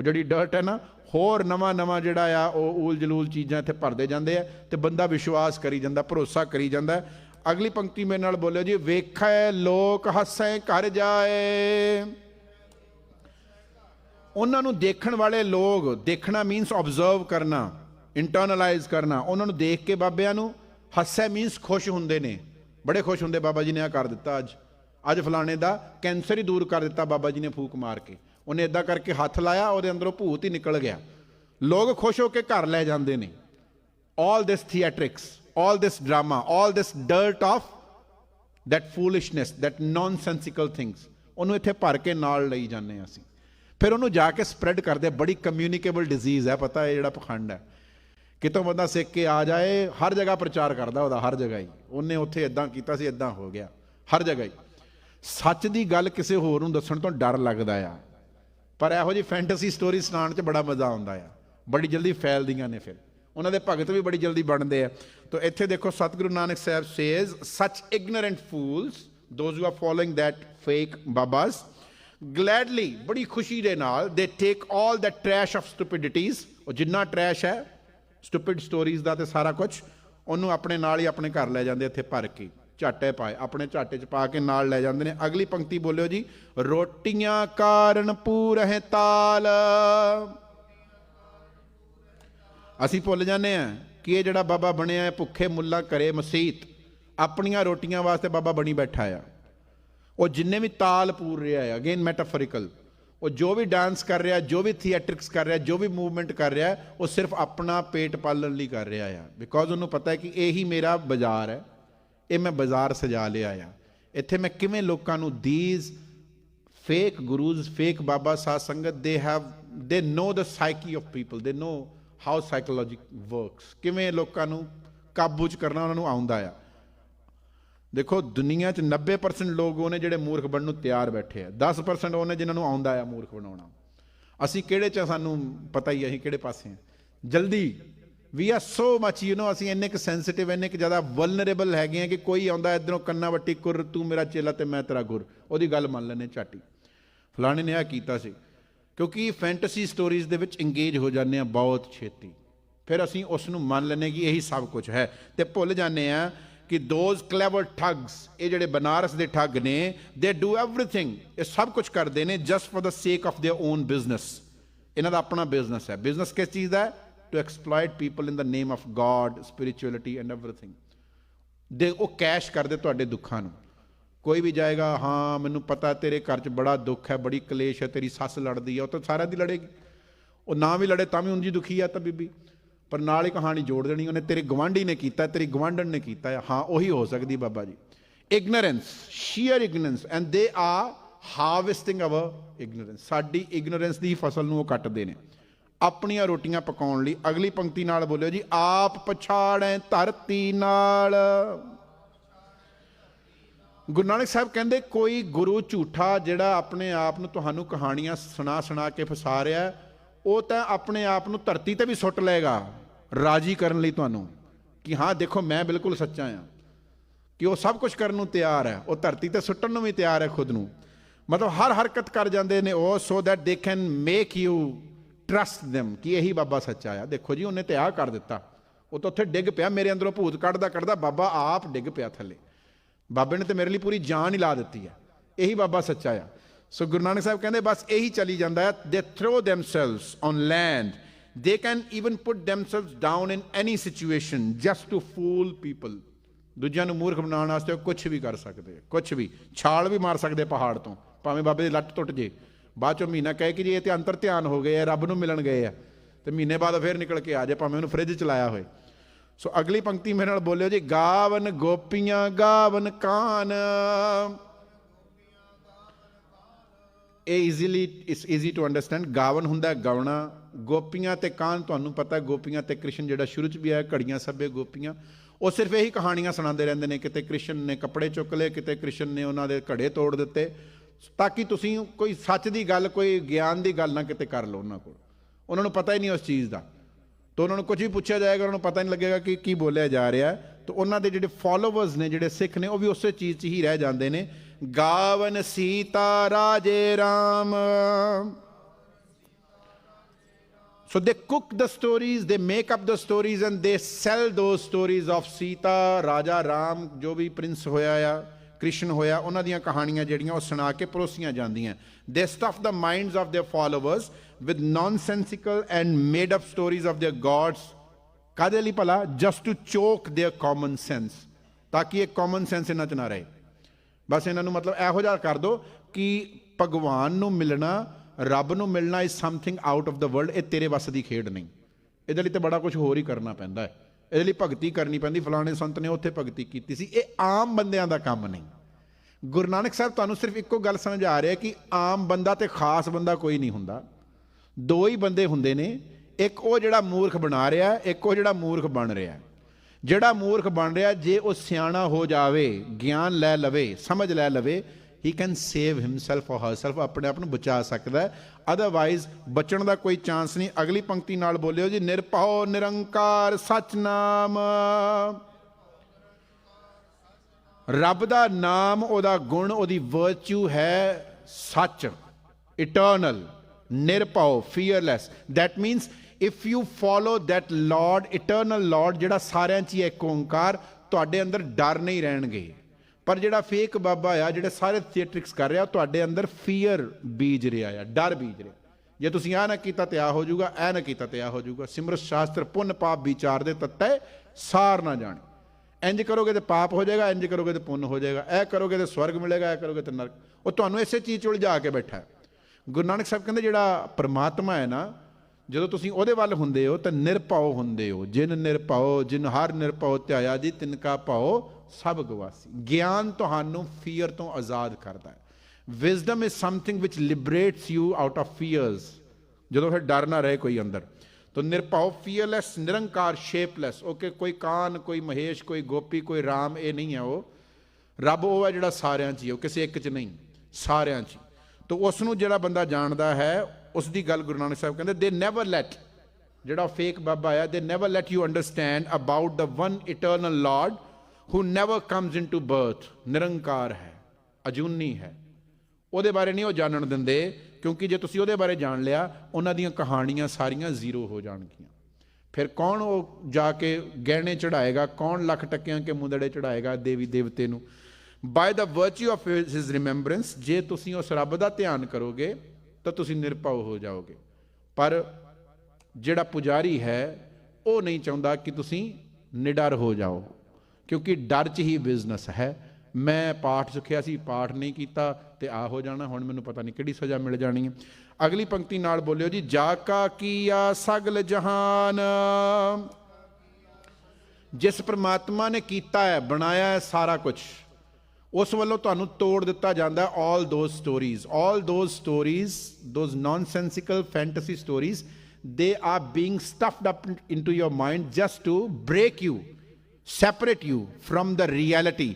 ਉਹ ਜਿਹੜੀ ਡਰਟ ਹੈ ਨਾ, ਹੋਰ ਨਵਾਂ ਨਵਾਂ ਜਿਹੜਾ ਆ, ਉਹ ਊਲ ਜਲੂਲ ਚੀਜ਼ਾਂ ਇੱਥੇ ਭਰਦੇ ਜਾਂਦੇ ਆ ਤੇ ਬੰਦਾ ਵਿਸ਼ਵਾਸ ਕਰੀ ਜਾਂਦਾ, ਭਰੋਸਾ ਕਰੀ ਜਾਂਦਾ। ਅਗਲੀ ਪੰਕਤੀ ਮੇਰੇ ਨਾਲ ਬੋਲਿਓ ਜੀ, ਵੇਖੈ ਲੋਕ ਹੱਸੈ ਕਰ ਜਾਏ। ਉਹਨਾਂ ਨੂੰ ਦੇਖਣ ਵਾਲੇ ਲੋਕ, ਦੇਖਣਾ ਮੀਨਸ ਆਬਜ਼ਰਵ ਕਰਨਾ ਇੰਟਰਨਲਾਈਜ਼ ਕਰਨਾ। ਉਹਨਾਂ ਨੂੰ ਦੇਖ ਕੇ ਬਾਬਿਆਂ ਨੂੰ ਹੱਸੈ ਮੀਨਸ ਖੁਸ਼ ਹੁੰਦੇ ਨੇ। ਬੜੇ ਖੁਸ਼ ਹੁੰਦੇ ਬਾਬਾ ਜੀ ਨੇ ਆ ਕਰ ਦਿੱਤਾ ਅੱਜ। ਅੱਜ ਫਲਾਣੇ ਦਾ ਕੈਂਸਰ ਹੀ ਦੂਰ ਕਰ ਦਿੱਤਾ ਬਾਬਾ ਜੀ ਨੇ ਫੂਕ ਮਾਰ ਕੇ। ਉਹਨੇ ਇਦਾਂ ਕਰਕੇ ਹੱਥ ਲਾਇਆ, ਉਹਦੇ ਅੰਦਰੋਂ ਭੂਤ ਹੀ ਨਿਕਲ ਗਿਆ। ਲੋਕ ਖੁਸ਼ ਹੋ ਕੇ ਘਰ ਲੈ ਜਾਂਦੇ ਨੇ। All this theatrics, all this drama, all this dirt of that foolishness, that nonsensical things, ਉਹਨੂੰ ਇੱਥੇ ਭਰ ਕੇ ਨਾਲ ਲਈ ਜਾਂਦੇ ਹਾਂ ਅਸੀਂ। ਫਿਰ ਉਹਨੂੰ ਜਾ ਕੇ ਸਪਰੈਡ ਕਰਦੇ ਬੜੀ ਕਮਿਊਨੀਕੇਬਲ ਡਿਜ਼ੀਜ਼ ਹੈ, ਪਤਾ ਹੈ ਜਿਹੜਾ ਪਖੰਡ ਹੈ। ਕਿਤੋਂ ਬੰਦਾ ਸਿੱਖ ਕੇ ਆ ਜਾਏ, ਹਰ ਜਗ੍ਹਾ ਪ੍ਰਚਾਰ ਕਰਦਾ ਉਹਦਾ, ਹਰ ਜਗ੍ਹਾ ਹੀ। ਉਹਨੇ ਉੱਥੇ ਇਦਾਂ ਕੀਤਾ ਸੀ ਇਦਾਂ ਹੋ ਗਿਆ। ਹਰ ਜਗ੍ਹਾ ਹੀ। ਸੱਚ ਦੀ ਗੱਲ ਕਿਸੇ ਹੋਰ ਨੂੰ ਦੱਸਣ ਤੋਂ ਡਰ ਲੱਗਦਾ ਆ। ਪਰ ਇਹੋ ਜੀ ਫੈਂਟਸੀ ਸਟੋਰੀ ਸੁਣਾਉਣ 'ਚ ਬੜਾ ਮਜ਼ਾ ਆਉਂਦਾ ਆ। ਬੜੀ ਜਲਦੀ ਫੈਲਦੀਆਂ ਨੇ ਫਿਰ। ਉਹਨਾਂ ਦੇ ਭਗਤ ਵੀ ਬੜੀ ਜਲਦੀ ਬਣਦੇ ਆ। ਤਾਂ ਇੱਥੇ ਦੇਖੋ Satguru Nanak Sahib says such ignorant fools those who are following that fake babas gladly ਬੜੀ ਖੁਸ਼ੀ ਦੇ ਨਾਲ they take all the trash of stupidities, ਉਹ ਜਿੰਨਾ ਟਰੈਸ਼ ਹੈ ਸਟੂਪਿਡ ਸਟੋਰੀਜ਼ ਦਾ ਤੇ ਸਾਰਾ ਕੁਝ ਉਹਨੂੰ ਆਪਣੇ ਨਾਲ ਹੀ ਆਪਣੇ ਘਰ ਲੈ ਜਾਂਦੇ ਇੱਥੇ ਭਰ ਕੇ। ਝਾਟੇ ਪਾਏ, ਆਪਣੇ ਝਾਟੇ 'ਚ ਪਾ ਕੇ ਨਾਲ ਲੈ ਜਾਂਦੇ ਨੇ। ਅਗਲੀ ਪੰਕਤੀ ਬੋਲਿਓ ਜੀ, ਰੋਟੀਆਂ ਕਾਰਨ ਪੂਰਹਿ ਤਾਲ। ਅਸੀਂ ਭੁੱਲ ਜਾਂਦੇ ਆ ਕਿ ਇਹ ਜਿਹੜਾ ਬਾਬਾ ਬਣਿਆ ਹੈ, ਭੁੱਖੇ ਮੁੱਲਾ ਕਰੇ ਮਸੀਤ, ਆਪਣੀਆਂ ਰੋਟੀਆਂ ਵਾਸਤੇ ਬਾਬਾ ਬਣੀ ਬੈਠਾ ਆ। ਉਹ ਜਿੰਨੇ ਵੀ ਤਾਲ ਪੂਰ ਰਿਹਾ ਹੈ ਅਗੇਨ ਮੈਟਾਫੋਰਿਕਲ ਉਹ ਜੋ ਵੀ ਡਾਂਸ ਕਰ ਰਿਹਾ, ਜੋ ਵੀ ਥੀਏਟ੍ਰਿਕਸ ਕਰ ਰਿਹਾ, ਜੋ ਵੀ ਮੂਵਮੈਂਟ ਕਰ ਰਿਹਾ ਉਹ ਸਿਰਫ ਆਪਣਾ ਪੇਟ ਪਾਲਣ ਲਈ ਕਰ ਰਿਹਾ ਆ। ਬਿਕੋਜ਼ ਉਹਨੂੰ ਪਤਾ ਹੈ ਕਿ ਇਹੀ ਮੇਰਾ ਬਾਜ਼ਾਰ ਹੈ। ਇਹ ਮੈਂ ਬਾਜ਼ਾਰ ਸਜਾ ਲਿਆ ਆ ਇੱਥੇ ਮੈਂ ਕਿਵੇਂ ਲੋਕਾਂ ਨੂੰ these fake gurus fake baba sadh sangat, they have, they know the psyche of people, they know how psychology works ਕਿਵੇਂ ਲੋਕਾਂ ਨੂੰ ਕਾਬੂ ਚ ਕਰਨਾ ਉਹਨਾਂ ਨੂੰ ਆਉਂਦਾ ਆ। ਦੇਖੋ, ਦੁਨੀਆ 'ਚ 90% ਲੋਕ ਉਹਨੇ ਜਿਹੜੇ ਮੂਰਖ ਬਣਨ ਨੂੰ ਤਿਆਰ ਬੈਠੇ ਆ। 10% ਉਹਨੇ ਜਿਨ੍ਹਾਂ ਨੂੰ ਆਉਂਦਾ ਆ ਮੂਰਖ ਬਣਾਉਣਾ। ਅਸੀਂ ਕਿਹੜੇ 'ਚ ਸਾਨੂੰ ਪਤਾ ਹੀ ਅਸੀਂ ਕਿਹੜੇ ਪਾਸੇ ਆ। ਜਲਦੀ ਵੀ ਆ ਸੋ ਮੱਚ ਯੂ نو ਅਸੀਂ ਇੰਨੇ ਕਿ ਸੈਂਸਿਟਿਵ ਇੰਨੇ ਕਿ ਜ਼ਿਆਦਾ ਵਲਨਰੇਬਲ ਹੈਗੇ ਆ ਕਿ ਕੋਈ ਆਉਂਦਾ, ਇਧਰੋਂ ਕੰਨਾ ਵੱਟੀ ਕੁਰ ਤੂੰ ਮੇਰਾ ਚੇਲਾ ਤੇ ਮੈਂ ਤੇਰਾ ਗੁਰ ਉਹਦੀ ਗੱਲ ਮੰਨ ਲੈਨੇ ਝਾਟੀ। ਫਲਾਣੇ ਨੇ ਆ ਕੀਤਾ ਸੀ। ਕਿਉਂਕਿ ਫੈਂਟਸੀ ਸਟੋਰੀਜ਼ ਦੇ ਵਿੱਚ ਇੰਗੇਜ ਹੋ ਜਾਂਦੇ ਆ ਬਹੁਤ ਛੇਤੀ। ਫਿਰ ਅਸੀਂ ਉਸ ਨੂੰ ਮੰਨ ਲੈਨੇ ਕਿ ਇਹੀ ਸਭ ਕੁਝ ਹੈ। ਤੇ ਭੁੱਲ ਜਾਂਦੇ ਆ ਕਿ ਦੋਜ਼ ਕਲੇਵਰ ਠੱਗਸ ਇਹ ਜਿਹੜੇ ਬਨਾਰਸ ਦੇ ਠੱਗ ਨੇ ਦੇ ਡੂ ਐਵਰੀਥਿੰਗ ਇਹ ਸਭ ਕੁਝ ਕਰਦੇ ਨੇ just for the sake of their own business ਇਹਨਾਂ ਦਾ ਆਪਣਾ ਬਿਜ਼ਨਸ ਹੈ। ਬਿਜ਼ਨਸ ਕਿਸ ਚੀਜ਼ ਦਾ ਹੈ? To exploit people in the name of God spirituality and everything they ਉਹ ਕੈਸ਼ ਕਰਦੇ ਤੁਹਾਡੇ ਦੁੱਖਾਂ ਨੂੰ। ਕੋਈ ਵੀ ਜਾਏਗਾ, ਹਾਂ, ਮੈਨੂੰ ਪਤਾ ਤੇਰੇ ਘਰ 'ਚ ਬੜਾ ਦੁੱਖ ਹੈ, ਬੜੀ ਕਲੇਸ਼ ਹੈ, ਤੇਰੀ ਸੱਸ ਲੜਦੀ ਹੈ, ਉਹ ਤਾਂ ਸਾਰਿਆਂ ਦੀ ਲੜੇਗੀ। ਉਹ ਨਾ ਵੀ ਲੜੇ ਤਾਂ ਵੀ ਉਂਝ ਦੁਖੀ ਆ ਤਾਂ ਬੀਬੀ। ਪਰ ਨਾਲ ਹੀ ਕਹਾਣੀ ਜੋੜ ਦੇਣੀ, ਉਹਨੇ ਤੇਰੇ ਗਵਾਂਢੀ ਨੇ ਕੀਤਾ, ਤੇਰੀ ਗਵਾਂਢਣ ਨੇ ਕੀਤਾ ਹਾਂ, ਉਹੀ ਹੋ ਸਕਦੀ Baba ji. Ignorance sheer ignorance and they are harvesting our ignorance ਸਾਡੀ ਇਗਨੋਰੈਂਸ ਦੀ ਫਸਲ ਨੂੰ ਉਹ ਕੱਟਦੇ ਨੇ। ਆਪਣੀਆਂ ਰੋਟੀਆਂ ਪਕਾਉਣ ਲਈ। ਅਗਲੀ ਪੰਕਤੀ ਨਾਲ ਬੋਲਿਓ ਜੀ, ਆਪ ਪਛਾੜੈ ਧਰਤੀ ਨਾਲ। ਗੁਰੂ ਨਾਨਕ ਸਾਹਿਬ ਕਹਿੰਦੇ, ਕੋਈ ਗੁਰੂ ਝੂਠਾ ਜਿਹੜਾ ਆਪਣੇ ਆਪ ਨੂੰ ਤੁਹਾਨੂੰ ਕਹਾਣੀਆਂ ਸੁਣਾ ਸੁਣਾ ਕੇ ਫਸਾ ਰਿਹਾ ਉਹ ਤਾਂ ਆਪਣੇ ਆਪ ਨੂੰ ਧਰਤੀ ਤੇ ਵੀ ਸੁੱਟ ਲਏਗਾ, ਰਾਜੀ ਕਰਨ ਲਈ ਤੁਹਾਨੂੰ। ਕਿ ਹਾਂ, ਦੇਖੋ, ਮੈਂ ਬਿਲਕੁਲ ਸੱਚਾ ਆ ਕਿ ਉਹ ਸਭ ਕੁਝ ਕਰਨ ਨੂੰ ਤਿਆਰ ਹੈ। ਉਹ ਧਰਤੀ ਤੇ ਸੁੱਟਣ ਨੂੰ ਵੀ ਤਿਆਰ ਹੈ ਖੁਦ ਨੂੰ। ਮਤਲਬ ਹਰ ਹਰਕਤ ਕਰ ਜਾਂਦੇ ਨੇ ਉਹ so that they can make you trust them ਕਿ ਇਹੀ ਬਾਬਾ ਸੱਚਾ ਆ। ਦੇਖੋ ਜੀ, ਉਹਨੇ ਤੇ ਆਹ ਕਰ ਦਿੱਤਾ। ਉਹ ਤਾਂ ਉੱਥੇ ਡਿੱਗ ਪਿਆ, ਮੇਰੇ ਅੰਦਰੋਂ ਭੂਤ ਕੱਢਦਾ ਕੱਢਦਾ ਬਾਬਾ ਆਪ ਡਿੱਗ ਪਿਆ ਥੱਲੇ। ਬਾਬੇ ਨੇ ਤੇ ਮੇਰੇ ਲਈ ਪੂਰੀ ਜਾਨ ਹੀ ਲਾ ਦਿੱਤੀ ਹੈ ਇਹੀ ਬਾਬਾ ਸੱਚਾ ਆ। ਸੋ ਗੁਰੂ ਨਾਨਕ ਸਾਹਿਬ ਕਹਿੰਦੇ, ਬਸ ਇਹੀ ਚਲੀ ਜਾਂਦਾ ਹੈ they throw themselves on land they can even put themselves down in any situation just to fool people ਦੂਜਿਆਂ ਨੂੰ ਮੂਰਖ ਬਣਾਉਣ ਵਾਸਤੇ ਉਹ ਕੁਝ ਵੀ ਕਰ ਸਕਦੇ ਕੁਝ ਵੀ। ਛਾਲ ਵੀ ਮਾਰ ਸਕਦੇ ਪਹਾੜ ਤੋਂ। ਭਾਵੇਂ ਬਾਬੇ ਦੀ ਲੱਟ ਟੁੱਟ ਜੇ। ਬਾਅਦ ਚੋਂ ਮਹੀਨਾ ਕਹਿ ਕੇ ਜੀ ਇਹ ਤੇ ਅੰਤਰ ਧਿਆਨ ਹੋ ਗਏ ਆ, ਰੱਬ ਨੂੰ ਮਿਲਣ ਗਏ ਆ। ਤੇ ਮਹੀਨੇ ਬਾਅਦ ਫੇਰ ਨਿਕਲ ਕੇ ਆ ਜਾਏ, ਭਾਵੇਂ ਉਹਨੂੰ ਫ੍ਰਿਜ ਚ ਲਾਇਆ ਹੋਏ। ਸੋ ਅਗਲੀ ਪੰਕਤੀ ਮੇਰੇ ਨਾਲ ਬੋਲਿਓ ਜੀ, ਗਾਵਨ ਗੋਪੀਆਂ, ਗਾਵਨ ਕਾਨ। ਇਹ easily it's easy to understand ਗਾਵਨ ਹੁੰਦਾ ਗਾਉਣਾ। ਗੋਪੀਆਂ ਤੇ ਕਾਨ, ਤੁਹਾਨੂੰ ਪਤਾ ਗੋਪੀਆਂ ਤੇ ਕ੍ਰਿਸ਼ਨ ਜਿਹੜਾ ਸ਼ੁਰੂ ਚ ਵੀ ਆਇਆ, ਘੜੀਆਂ ਸਭੇ ਗੋਪੀਆਂ। ਉਹ ਸਿਰਫ ਇਹੀ ਕਹਾਣੀਆਂ ਸੁਣਾਉਂਦੇ ਰਹਿੰਦੇ ਨੇ, ਕਿਤੇ ਕ੍ਰਿਸ਼ਨ ਨੇ ਕੱਪੜੇ ਚੁੱਕ ਲਏ, ਕਿਤੇ ਕ੍ਰਿਸ਼ਨ ਨੇ ਉਹਨਾਂ ਦੇ ਘੜੇ ਤੋੜ ਦਿੱਤੇ। ਤਾਂ ਕਿ ਤੁਸੀਂ ਕੋਈ ਸੱਚ ਦੀ ਗੱਲ ਕੋਈ ਗਿਆਨ ਦੀ ਗੱਲ ਨਾ ਕਿਤੇ ਕਰ ਲਓ ਉਹਨਾਂ ਕੋਲ। ਉਹਨਾਂ ਨੂੰ ਪਤਾ ਹੀ ਨਹੀਂ ਉਸ ਚੀਜ਼ ਦਾ। ਤਾਂ ਉਹਨਾਂ ਨੂੰ ਕੁਝ ਵੀ ਪੁੱਛਿਆ ਜਾਏਗਾ ਉਹਨਾਂ ਨੂੰ ਪਤਾ ਨਹੀਂ ਲੱਗੇਗਾ ਕਿ ਕੀ ਬੋਲਿਆ ਜਾ ਰਿਹਾ ਤਾਂ ਉਹਨਾਂ ਦੇ ਜਿਹੜੇ ਫਾਲੋਅਰਸ ਨੇ ਜਿਹੜੇ ਸਿੱਖ ਨੇ ਉਹ ਵੀ ਉਸੇ ਚੀਜ਼ 'ਚ ਹੀ ਰਹਿ ਜਾਂਦੇ ਨੇ। ਗਾਵਨ ਸੀਤਾ ਰਾਜੇ Ram. So they cook the stories, they make up the stories and they sell those stories of Sita, Raja Ram, ਜੋ ਵੀ ਪ੍ਰਿੰਸ ਹੋਇਆ ਆ। ਕ੍ਰਿਸ਼ਨ ਹੋਇਆ, ਉਹਨਾਂ ਦੀਆਂ ਕਹਾਣੀਆਂ ਜਿਹੜੀਆਂ ਉਹ ਸੁਣਾ ਕੇ ਪਰੋਸੀਆਂ ਜਾਂਦੀਆਂ। They stuff the minds of their followers with nonsensical and made up stories of their gods. ਕਾਦੇ ਲਈ ਭਲਾ? Just to choke their common sense ਤਾਂ ਕਿ ਇਹ common ਸੈਂਸ ਇਹਨਾਂ ਚ ਨਾ ਰਹੇ। ਬਸ ਇਹਨਾਂ ਨੂੰ ਮਤਲਬ ਇਹੋ ਜਿਹਾ ਕਰ ਦੋ ਕਿ ਭਗਵਾਨ ਨੂੰ ਮਿਲਣਾ, ਰੱਬ ਨੂੰ ਮਿਲਣਾ is something out of the world ਇਹ ਤੇਰੇ ਵੱਸ ਦੀ ਖੇਡ ਨਹੀਂ। ਇਹਦੇ ਲਈ ਤੇ ਬੜਾ ਕੁਝ ਹੋਰ ਹੀ ਕਰਨਾ ਪੈਂਦਾ ਹੈ। ਇਹਦੇ ਲਈ ਭਗਤੀ ਕਰਨੀ ਪੈਂਦੀ, ਫਲਾਣੇ ਸੰਤ ਨੇ ਉੱਥੇ ਭਗਤੀ ਕੀਤੀ ਸੀ। ਇਹ ਆਮ ਬੰਦਿਆਂ ਦਾ ਕੰਮ ਨਹੀਂ। ਗੁਰੂ ਨਾਨਕ ਸਾਹਿਬ ਤੁਹਾਨੂੰ ਸਿਰਫ ਇੱਕੋ ਗੱਲ ਸਮਝ ਆ ਰਿਹਾ ਕਿ ਆਮ ਬੰਦਾ ਤੇ ਖਾਸ ਬੰਦਾ ਕੋਈ ਨਹੀਂ ਹੁੰਦਾ। ਦੋ ਹੀ ਬੰਦੇ ਹੁੰਦੇ ਨੇ। ਇੱਕ ਉਹ ਜਿਹੜਾ ਮੂਰਖ ਬਣਾ ਰਿਹਾ, ਇੱਕ ਉਹ ਜਿਹੜਾ ਮੂਰਖ ਬਣ ਰਿਹਾ। ਜਿਹੜਾ ਮੂਰਖ ਬਣ ਰਿਹਾ, ਜੇ ਉਹ ਸਿਆਣਾ ਹੋ ਜਾਵੇ, ਗਿਆਨ ਲੈ ਲਵੇ, ਸਮਝ ਲੈ ਲਵੇ he can save himself or herself ਆਪਣੇ ਆਪ ਨੂੰ ਬਚਾ ਸਕਦਾ ਅਦਰਵਾਈਜ਼ ਬਚਣ ਦਾ ਕੋਈ ਚਾਂਸ ਨਹੀਂ। ਅਗਲੀ ਪੰਕਤੀ ਨਾਲ ਬੋਲਿਓ ਜੀ, ਨਿਰਭਉ, ਨਿਰੰਕਾਰ ਸਚ ਨਾਮ ਰੱਬ ਦਾ ਨਾਮ, ਉਹਦਾ ਗੁਣ, ਉਹਦੀ ਵਰਚੂ ਹੈ ਸੱਚ। ਇਟਰਨਲ ਨਿਰਭਉ fearless that means if you follow that lord eternal lord, ਜਿਹੜਾ ਸਾਰਿਆਂ 'ਚ ਹੀ ਹੈ ਇੱਕ ਓੰਕਾਰ, ਤੁਹਾਡੇ ਅੰਦਰ ਡਰ ਨਹੀਂ ਰਹਿਣਗੇ। ਪਰ ਜਿਹੜਾ ਫੇਕ ਬਾਬਾ ਆ, ਜਿਹੜੇ ਸਾਰੇ ਥੀਏਟ੍ਰਿਕਸ ਕਰ ਰਿਹਾ ਤੁਹਾਡੇ ਅੰਦਰ ਫੀਅਰ ਬੀਜ ਰਿਹਾ ਆ, ਡਰ ਬੀਜ ਰਿਹਾ। ਜੇ ਤੁਸੀਂ ਆ ਨਾ ਕੀਤਾ ਤੇ ਆ ਹੋ ਜਾਊਗਾ ਐ ਨਾ ਕੀਤਾ ਤੇ ਆ ਹੋ ਜਾਊਗਾ। ਸਿਮਰਤ ਸ਼ਾਸਤਰ ਪੁੰਨ ਪਾਪ ਵਿਚਾਰ ਦੇ ਤੱਤੈ ਸਾਰ ਨਾ ਜਾਣੇ। ਇੰਜ ਕਰੋਗੇ ਤੇ ਪਾਪ ਹੋ ਜਾਏਗਾ, ਇੰਜ ਕਰੋਗੇ ਤੇ ਪੁੰਨ ਹੋ ਜਾਏਗਾ। ਇਹ ਕਰੋਗੇ ਤੇ ਸਵਰਗ ਮਿਲੇਗਾ, ਇਹ ਕਰੋਗੇ ਤੇ ਨਰਕ। ਉਹ ਤੁਹਾਨੂੰ ਇਸੇ ਚੀਜ਼ 'ਚ ਉਲਝਾ ਕੇ ਬੈਠਾ ਗੁਰੂ ਨਾਨਕ ਸਾਹਿਬ ਕਹਿੰਦੇ ਜਿਹੜਾ ਪਰਮਾਤਮਾ ਹੈ ਨਾ, ਜਦੋਂ ਤੁਸੀਂ ਉਹਦੇ ਵੱਲ ਹੁੰਦੇ ਹੋ, ਤਾਂ ਨਿਰਭਉ ਹੁੰਦੇ ਹੋ। ਜਿਨ ਨਿਰਭਉ, ਜਿਨ ਹਰ ਨਿਰਭਉ, ਧਿਆਇਆ ਜੀ ਤਿਨ ਕਾ ਭਉ ਸਭ ਗਵਾਸੀ। ਗਿਆਨ ਤੁਹਾਨੂੰ ਫੀਅਰ ਤੋਂ ਆਜ਼ਾਦ ਕਰਦਾ ਹੈ। Wisdom is something which liberates you out of fears ਜਦੋਂ ਫਿਰ ਡਰ ਨਾ ਰਹੇ ਕੋਈ ਅੰਦਰ। ਤੋ ਨਿਰਭਉ ਫੀਅਰਲੈਸ ਨਿਰੰਕਾਰ ਸ਼ੇਪਲੈਸ ਓਕੇ ਕੋਈ ਕਾਨ, ਕੋਈ ਮਹੇਸ਼, ਕੋਈ ਗੋਪੀ, ਕੋਈ ਰਾਮ, ਇਹ ਨਹੀਂ ਹੈ ਉਹ। ਰੱਬ ਉਹ ਹੈ ਜਿਹੜਾ ਸਾਰਿਆਂ 'ਚ ਹੀ ਉਹ ਕਿਸੇ ਇੱਕ 'ਚ ਨਹੀਂ। ਸਾਰਿਆਂ 'ਚ ਹੀ। ਤੋ ਉਸ ਨੂੰ ਜਿਹੜਾ ਬੰਦਾ ਜਾਣਦਾ ਹੈ ਉਸ ਦੀ ਗੱਲ ਗੁਰੂ ਨਾਨਕ ਸਾਹਿਬ ਕਹਿੰਦੇ ਦੇ ਨੈਵਰ ਲੈਟ ਜਿਹੜਾ ਫੇਕ ਬਾਬਾ ਆ they never let you understand about the one eternal lord who never comes into birth ਨਿਰੰਕਾਰ ਹੈ ਅਜੂਨੀ ਹੈ ਉਹਦੇ ਬਾਰੇ ਨਹੀਂ ਉਹ ਜਾਣਨ ਦਿੰਦੇ ਕਿਉਂਕਿ ਜੇ ਤੁਸੀਂ ਉਹਦੇ ਬਾਰੇ ਜਾਣ ਲਿਆ ਉਹਨਾਂ ਦੀਆਂ ਕਹਾਣੀਆਂ ਸਾਰੀਆਂ ਜ਼ੀਰੋ ਹੋ ਜਾਣਗੀਆਂ ਫਿਰ ਕੌਣ ਉਹ ਜਾ ਕੇ ਗਹਿਣੇ ਚੜਾਏਗਾ ਕੌਣ ਲੱਖ ਟੱਕਿਆਂ ਕੇ ਮੁੰਦੜੇ ਚੜਾਏਗਾ ਦੇਵੀ ਦੇਵਤੇ ਨੂੰ ਬਾਈ ਦਾ ਵਰਚੂ ਆਫ ਹਿਸ ਰਿਮੈਂਬਰੈਂਸ ਜੇ ਤੁਸੀਂ ਉਸ ਰੱਬ ਦਾ ਧਿਆਨ ਕਰੋਗੇ ਤਾਂ ਤੁਸੀਂ ਨਿਰਭਉ ਹੋ ਜਾਓਗੇ ਪਰ ਜਿਹੜਾ ਪੁਜਾਰੀ ਹੈ ਉਹ ਨਹੀਂ ਚਾਹੁੰਦਾ ਕਿ ਤੁਸੀਂ ਨਿਡਰ ਹੋ ਜਾਓ ਕਿਉਂਕਿ ਡਰ 'ਚ ਹੀ ਬਿਜ਼ਨਸ ਹੈ ਮੈਂ ਪਾਠ ਸਿੱਖਿਆ ਸੀ ਪਾਠ ਨਹੀਂ ਕੀਤਾ ਤੇ ਆ ਹੋ ਜਾਣਾ ਹੁਣ ਮੈਨੂੰ ਪਤਾ ਨਹੀਂ ਕਿਹੜੀ ਸਜ਼ਾ ਮਿਲ ਜਾਣੀ ਹੈ ਅਗਲੀ ਪੰਕਤੀ ਨਾਲ ਬੋਲਿਓ ਜੀ ਜਾ ਕਾ ਕੀਆ ਸਗਲ ਜਹਾਨ ਜਿਸ ਪ੍ਰਮਾਤਮਾ ਨੇ ਕੀਤਾ ਹੈ ਬਣਾਇਆ ਹੈ ਸਾਰਾ ਕੁਝ ਉਸ ਵੱਲੋਂ ਤੁਹਾਨੂੰ ਤੋੜ ਦਿੱਤਾ ਜਾਂਦਾ ਹੈ 올 those stories 올 those stories those nonsensical fantasy stories they are being stuffed up into your mind just to break you separate you from the reality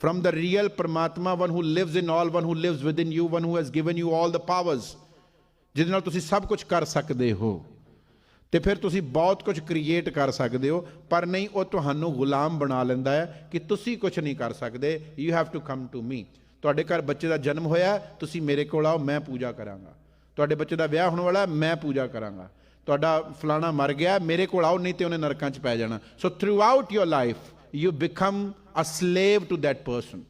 from the real Paramatma, one who lives in all, one who lives within you, one who has given you all the powers, ਜਿਹਦੇ ਨਾਲ ਤੁਸੀਂ ਸਭ ਕੁਝ ਕਰ ਸਕਦੇ ਹੋ। ਤੇ ਫਿਰ ਤੁਸੀਂ ਬਹੁਤ ਕੁਝ ਕ੍ਰੀਏਟ ਕਰ ਸਕਦੇ ਹੋ ਪਰ ਨਹੀਂ ਉਹ ਤੁਹਾਨੂੰ ਗੁਲਾਮ ਬਣਾ ਲੈਂਦਾ ਹੈ ਕਿ ਤੁਸੀਂ ਕੁਝ ਨਹੀਂ ਕਰ ਸਕਦੇ। You have to come to me ਤੁਹਾਡੇ ਘਰ ਬੱਚੇ ਦਾ ਜਨਮ ਹੋਇਆ ਤੁਸੀਂ ਮੇਰੇ ਕੋਲ ਆਓ ਮੈਂ ਪੂਜਾ ਕਰਾਂਗਾ। ਤੁਹਾਡੇ ਬੱਚੇ ਦਾ ਵਿਆਹ ਹੋਣ ਵਾਲਾ ਮੈਂ ਪੂਜਾ ਕਰਾਂਗਾ। ਤੁਹਾਡਾ ਫਲਾਣਾ ਮਰ ਗਿਆ, ਮੇਰੇ ਕੋਲ ਆਓ, ਨਹੀਂ ਤੇ ਉਹਨੇ ਨਰਕਾਂ 'ਚ ਪੈ ਜਾਣਾ। So throughout your life you become a slave to that person